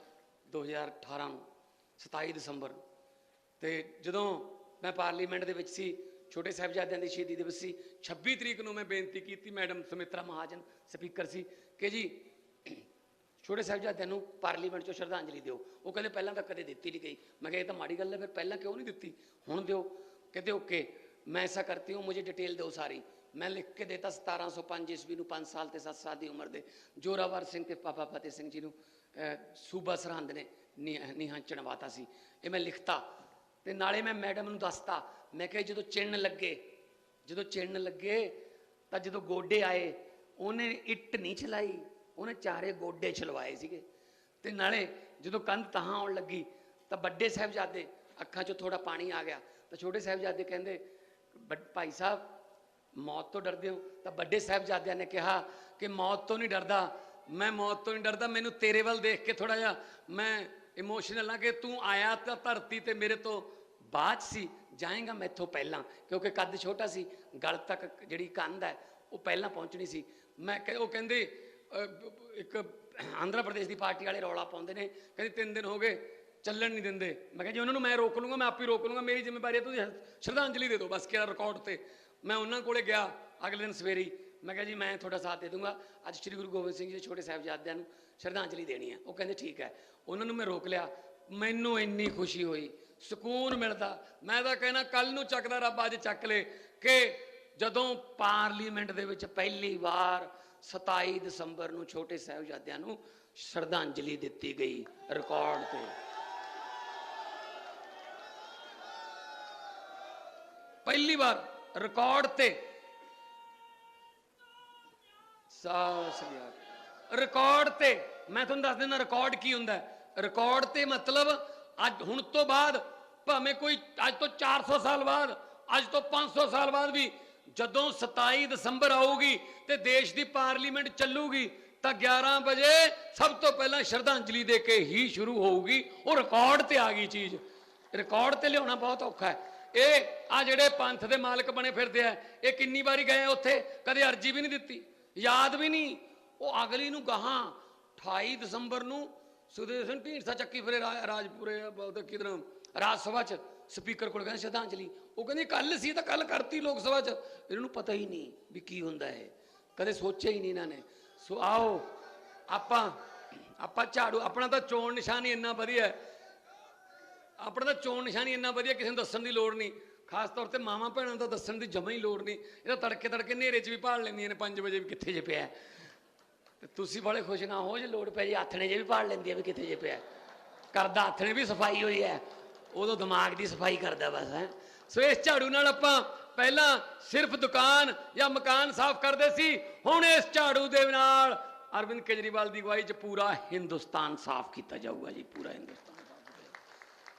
2018 ਨੂੰ 27 ਦਸੰਬਰ ਨੂੰ ਤੇ ਜਦੋਂ ਮੈਂ ਪਾਰਲੀਮੈਂਟ ਦੇ ਵਿੱਚ ਸੀ, ਛੋਟੇ ਸਾਹਿਬਜ਼ਾਦਿਆਂ ਦੀ ਸ਼ਹੀਦੀ ਦਿਵਸ ਸੀ 26 ਤਰੀਕ ਨੂੰ ਮੈਂ ਬੇਨਤੀ ਕੀਤੀ ਮੈਡਮ ਸੁਮਿਤਰਾ ਮਹਾਜਨ, ਸਪੀਕਰ ਸੀ, ਕਿ ਜੀ ਛੋਟੇ ਸਾਹਿਬਜ਼ਾਦਿਆਂ ਨੂੰ ਪਾਰਲੀਮੈਂਟ 'ਚੋਂ ਸ਼ਰਧਾਂਜਲੀ ਦਿਓ। ਉਹ ਕਹਿੰਦੇ, ਪਹਿਲਾਂ ਤਾਂ ਕਦੇ ਦਿੱਤੀ ਨਹੀਂ ਗਈ। ਮੈਂ ਕਿਹਾ, ਇਹ ਤਾਂ ਮਾੜੀ ਗੱਲ ਹੈ, ਫਿਰ ਪਹਿਲਾਂ ਕਿਉਂ ਨਹੀਂ ਦਿੱਤੀ? ਹੁਣ ਦਿਓ। ਕਹਿੰਦੇ, ਓਕੇ, ਮੈਂ ਐਸਾ ਕਰਤੀ ਹੂੰ ਮੁਝੇ ਡਿਟੇਲ ਦਿਓ ਸਾਰੀ। ਮੈਂ ਲਿਖ ਕੇ ਦੇਤਾ 1705 ਈਸਵੀ ਨੂੰ 5 ਸਾਲ ਤੇ 7 ਸਾਲ ਦੀ ਉਮਰ ਦੇ। ਜੋਰਾਵਰ ਸਿੰਘ ਤੇ ਪਾਪਾ ਫਤਿਹ ਸਿੰਘ ਜੀ ਨੂੰ ਸੂਬਾ ਸਰਹੰਦ ਨੇ ਨਿਹ- ਨਿਹੰਗ ਚਣਵਾਤਾ ਸੀ। ਇਹ ਮੈਂ ਲਿਖਤਾ। ਤੇ ਨਾਲੇ ਮੈਂ ਮੈਡਮ ਨੂੰ ਦੱਸਤਾ। ਮੈਂ ਕਿਹਾ ਜਦੋਂ ਚਿੰਨ ਲੱਗੇ, ਜਦੋਂ ਚਿੰਨ ਲੱਗੇ, ਤਾਂ ਜਦੋਂ ਗੋਡੇ ਆਏ, ਉਹਨੇ ਇੱਟ ਨਹੀਂ ਚਲਾਈ। ਉਹਨੇ ਚਾਰੇ ਗੋਡੇ ਛਲਵਾਏ ਸੀਗੇ। ਤੇ ਨਾਲੇ ਜਦੋਂ ਕੰਧ ਤਹਾਂ ਆਉਣ ਲੱਗੀ, ਤਾਂ ਵੱਡੇ ਸਾਹਿਬਜ਼ਾਦੇ ਅੱਖਾਂ 'ਚੋਂ ਥੋੜਾ ਪਾਣੀ ਆ ਗਿਆ। ਤਾਂ ਛੋਟੇ ਸਾਹਿਬਜ਼ਾਦੇ ਕਹਿੰਦੇ, "ਵੱਡ- ਭਾਈ ਸਾਹਿਬ, ਮੌਤ ਤੋਂ ਡਰਦੇ ਹੋ? ਤਾਂ ਵੱਡੇ ਸਾਹਿਬਜ਼ਾਦਿਆਂ ਨੇ ਕਿਹਾ ਕਿ, ਮੌਤ ਤੋਂ ਨਹੀਂ ਡਰਦਾ। ਮੈਂ ਮੌਤ ਤੋਂ ਨਹੀਂ ਡਰਦਾ। ਮੈਨੂੰ ਤੇਰੇ ਵੱਲ ਦੇਖ ਕੇ ਥੋੜਾ ਜਿਹਾ ਮੈਂ ਇਮੋਸ਼ਨਲ ਆ ਕਿ ਤੂੰ ਆਇਆ ਤਾਂ ਧਰਤੀ ਤੇ ਮੇਰੇ ਤੋਂ ਬਾਅਦ ਸੀ। ਜਾਏਗਾ ਮੈਥੋਂ ਪਹਿਲਾਂ। ਕਿਉਂਕਿ ਕੱਦ ਛੋਟਾ ਸੀ, ਗਲ ਤੱਕ ਜਿਹੜੀ ਕੰਧ ਹੈ, ਉਹ ਪਹਿਲਾਂ ਪਹੁੰਚਣੀ ਸੀ। ਮੈਂ ਕਹਿ- ਉਹ ਕਹਿੰਦੇ ਇੱਕ ਆਂਧਰਾ ਪ੍ਰਦੇਸ਼ ਦੀ ਪਾਰਟੀ ਵਾਲੇ ਰੌਲਾ ਪਾਉਂਦੇ ਨੇ, ਕਹਿੰਦੇ ਤਿੰਨ ਦਿਨ ਹੋ ਗਏ, ਚੱਲਣ ਨਹੀਂ ਦਿੰਦੇ। ਮੈਂ ਕਿਹਾ, ਜੀ ਉਹਨਾਂ ਨੂੰ ਮੈਂ ਰੋਕ ਲੂੰਗਾ, ਮੈਂ ਆਪ ਹੀ ਰੋਕ ਲੂੰਗਾ, ਮੇਰੀ ਜ਼ਿੰਮੇਵਾਰੀ ਹੈ, ਤੁਸੀਂ ਸ਼ਰਧਾਂਜਲੀ ਦੇ ਦਿਓ, ਬਸ ਕਿਹੜਾ ਰਿਕਾਰਡ ਤੇ। ਮੈਂ ਉਹਨਾਂ ਕੋਲੇ ਗਿਆ, ਅਗਲੇ ਦਿਨ ਸਵੇਰੇ ਮੈਂ ਕਿਹਾ ਜੀ, ਮੈਂ ਤੁਹਾਡਾ ਸਾਥ ਦੇ ਦੂੰਗਾ। ਅੱਜ ਸ੍ਰੀ ਗੁਰੂ ਗੋਬਿੰਦ ਸਿੰਘ ਜੀ ਦੇ ਛੋਟੇ ਸਾਹਿਬਜ਼ਾਦਿਆਂ ਨੂੰ ਸ਼ਰਧਾਂਜਲੀ ਦੇਣੀ ਹੈ। ਉਹ ਕਹਿੰਦੇ, ਠੀਕ ਹੈ। ਉਹਨਾਂ ਨੂੰ ਮੈਂ ਰੋਕ ਲਿਆ। ਮੈਨੂੰ ਇੰਨੀ ਖੁਸ਼ੀ ਹੋਈ, ਸਕੂਨ ਮਿਲਦਾ। ਮੈਂ ਤਾਂ ਕਹਿਣਾ ਕੱਲ ਨੂੰ ਚੱਕਦਾ ਰੱਬ, ਅੱਜ ਚੱਕ ਲੇ ਕਿ ਜਦੋਂ ਪਾਰਲੀਮੈਂਟ ਦੇ ਵਿੱਚ ਪਹਿਲੀ ਵਾਰ 27 ਦਸੰਬਰ ਨੂੰ ਛੋਟੇ ਸਾਹਿਬਜ਼ਾਦਿਆਂ ਨੂੰ ਸ਼ਰਧਾਂਜਲੀ ਦਿੱਤੀ ਗਈ ਰਿਕਾਰਡ ਤੇ। ਪਹਿਲੀ ਵਾਰ ਰਿਕਾਰਡ ਤੇ। ਸਾਸ ਗਿਆ। ਰਿਕਾਰਡ ਤੇ। ਮੈਂ ਤੁਹਾਨੂੰ ਦੱਸ ਦਿੰਦਾ ਰਿਕਾਰਡ ਕੀ ਹੁੰਦਾ। ਰਿਕਾਰਡ ਤੇ ਮਤਲਬ ਅੱਜ ਹੁਣ ਤੋਂ ਬਾਅਦ ਭਾਵੇਂ ਕੋਈ ਅੱਜ ਤੋਂ 400 ਸਾਲ ਬਾਅਦ, ਅੱਜ ਤੋਂ 500 ਸਾਲ ਬਾਅਦ ਵੀ ਜਦੋਂ 27 ਦਸੰਬਰ ਆਊਗੀ ਤੇ ਦੇਸ਼ ਦੀ ਪਾਰਲੀਮੈਂਟ ਚੱਲੂਗੀ, ਤਾਂ 11 ਵਜੇ ਸਭ ਤੋਂ ਪਹਿਲਾਂ ਸ਼ਰਧਾਂਜਲੀ ਦੇ ਕੇ ਹੀ ਸ਼ੁਰੂ ਹੋਊਗੀ। ਉਹ ਰਿਕਾਰਡ ਤੇ ਆ ਗਈ ਚੀਜ਼। ਰਿਕਾਰਡ ਤੇ ਲਿਆਉਣਾ ਬਹੁਤ ਔਖਾ ਹੈ। ਇਹ ਆ ਜਿਹੜੇ ਪੰਥ ਦੇ ਮਾਲਕ ਬਣੇ ਫਿਰਦੇ ਆ, ਇਹ ਕਿੰਨੀ ਵਾਰੀ ਗਏ ਉੱਥੇ? ਕਦੇ ਅਰਜੀ ਵੀ ਨਹੀਂ ਦਿੱਤੀ, ਯਾਦ ਵੀ ਨਹੀਂ। ਉਹ ਅਗਲੀ ਨੂੰ ਗਾਹਾਂ 28 ਦਸੰਬਰ ਨੂੰ ਸੁਖਦੇਵ ਸਿੰਘ ਢੀਂਡਸਾ ਚੱਕੀ ਫਿਰੇ ਰਾਜਪੁਰੇ ਉਹਦੇ ਕਿਧਰ ਰਾਜ ਸਭਾ ਚ। ਸਪੀਕਰ ਕੋਲ ਕਹਿੰਦੇ ਸ਼ਰਧਾਂਜਲੀ। ਉਹ ਕਹਿੰਦੇ ਕੱਲ ਸੀ ਤਾਂ ਕੱਲ ਕਰਤੀ ਲੋਕ ਸਭਾ ਚ। ਇਹਨਾਂ ਨੂੰ ਪਤਾ ਹੀ ਨਹੀਂ ਵੀ ਕੀ ਹੁੰਦਾ ਹੈ ਕਦੇ ਸੋਚਿਆ ਹੀ ਨਹੀਂ ਇਹਨਾਂ ਨੇ। ਸੋ ਆਓ, ਆਪਾਂ ਆਪਾਂ ਝਾੜੂ, ਆਪਣਾ ਤਾਂ ਚੋਣ ਨਿਸ਼ਾਨ ਇੰਨਾ ਵਧੀਆ। ਹੈ ਆਪਣਾ ਤਾਂ ਚੋਣ ਨਿਸ਼ਾਨੀ ਇੰਨਾ ਵਧੀਆ, ਕਿਸੇ ਨੂੰ ਦੱਸਣ ਦੀ ਲੋੜ ਨਹੀਂ। ਖਾਸ ਤੌਰ ਤੇ ਮਾਮਾ ਭੈਣਾਂ ਦਾ ਦੱਸਣ ਦੀ ਜਮਾ ਹੀ ਲੋੜ ਨਹੀਂ। ਇਹਦਾ ਤੜਕੇ ਤੜਕੇ ਹਨੇਰੇ 'ਚ ਵੀ ਭਾਲ ਲੈਂਦੀਆਂ ਨੇ 5 ਵਜੇ ਵੀ ਕਿੱਥੇ ਜੇ ਪਿਆ। ਤੇ ਤੁਸੀਂ ਬੜੇ ਖੁਸ਼ ਨਾ ਹੋ ਜੇ, ਲੋੜ ਪੈ ਜੇ, ਆਥਣੇ ਜੇ ਵੀ ਭਾਲ ਲੈਂਦੀ ਆ ਵੀ ਕਿੱਥੇ ਜੇ ਪਿਆ। ਹੈ। ਕਰਦਾ ਆਥਣੇ ਵੀ ਸਫ਼ਾਈ ਹੋਈ ਹੈ। ਉਦੋਂ ਦਿਮਾਗ ਦੀ ਸਫ਼ਾਈ ਕਰਦਾ ਬਸ, ਹੈ। ਸੋ ਇਸ ਝਾੜੂ ਨਾਲ ਆਪਾਂ ਪਹਿਲਾਂ ਸਿਰਫ ਦੁਕਾਨ ਜਾਂ ਮਕਾਨ ਸਾਫ਼ ਕਰਦੇ ਸੀ, ਹੁਣ ਇਸ ਝਾੜੂ ਦੇ ਨਾਲ ਅਰਵਿੰਦ ਕੇਜਰੀਵਾਲ ਦੀ ਅਗਵਾਈ 'ਚ ਪੂਰਾ ਹਿੰਦੁਸਤਾਨ ਸਾਫ਼ ਕੀਤਾ ਜਾਊਗਾ ਜੀ, ਪੂਰਾ ਹਿੰਦੁਸਤਾਨ।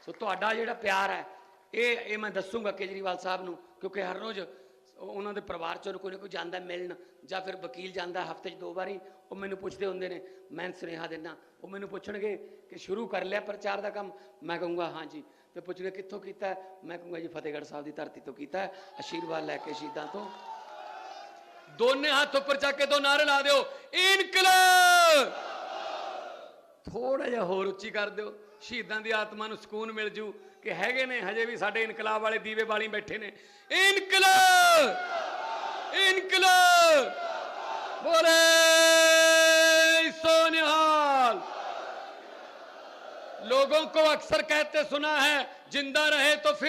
ਸੋ ਤੁਹਾਡਾ ਜਿਹੜਾ ਪਿਆਰ ਹੈ, ਇਹ ਇਹ ਮੈਂ ਦੱਸੂਗਾ ਕੇਜਰੀਵਾਲ ਸਾਹਿਬ ਨੂੰ, ਕਿਉਂਕਿ ਹਰ ਰੋਜ਼ ਉਹ- ਉਹਨਾਂ ਦੇ ਪਰਿਵਾਰ ਚੋਂ ਕੋਈ ਨਾ ਕੋਈ ਜਾਂਦਾ ਮਿਲਣ, ਜਾਂ ਫਿਰ ਵਕੀਲ ਜਾਂਦਾ ਹਫ਼ਤੇ 'ਚ ਦੋ ਵਾਰੀ, ਉਹ ਮੈਨੂੰ ਪੁੱਛਦੇ ਹੁੰਦੇ ਨੇ, ਮੈਂ ਸੁਨੇਹਾ ਦਿੰਦਾ। ਉਹ ਮੈਨੂੰ ਪੁੱਛਣਗੇ ਕਿ ਸ਼ੁਰੂ ਕਰ ਲਿਆ ਪ੍ਰਚਾਰ ਦਾ ਕੰਮ? ਮੈਂ ਕਹੂੰਗਾ, ਹਾਂ ਜੀ। ਤੇ ਪੁੱਛਣਗੇ ਕਿੱਥੋਂ ਕੀਤਾ ਮੈਂ ਕਹੂੰਗਾ ਜੀ ਫਤਿਹਗੜ੍ਹ ਸਾਹਿਬ ਦੀ ਧਰਤੀ ਤੋਂ ਕੀਤਾ ਹੈ। ਲੈ ਕੇ ਸ਼ਹੀਦਾਂ ਤੋਂ। ਦੋਨੇ ਹੱਥ ਉੱਪਰ ਚੱਕ ਕੇ ਦੋ ਨਾਰੇ ਲਾ ਦਿਓ। ਇਨਕਲਾਬ! ਥੋੜਾ ਜਿਹਾ ਹੋਰ ਉੱਚੀ ਕਰ ਦਿਓ। ਸ਼ਹੀਦਾਂ ਦੀ ਆਤਮਾ ਨੂੰ ਸਕੂਨ ਮਿਲ ਜੂ ਕਿ ਹੈਗੇ ਨੇ, ਹਜੇ ਵੀ ਸਾਡੇ ਇਨਕਲਾਬ ਵਾਲੇ ਦੀਵੇ ਵਾਲੀ ਬੈਠੇ ਨੇ। ਇਨਕਲਾਬ! ਇਨਕਲਾਬ! ਬੋਲੇ! लोगों को अक्सर कहते सुना है जिंदा रहे तो फिर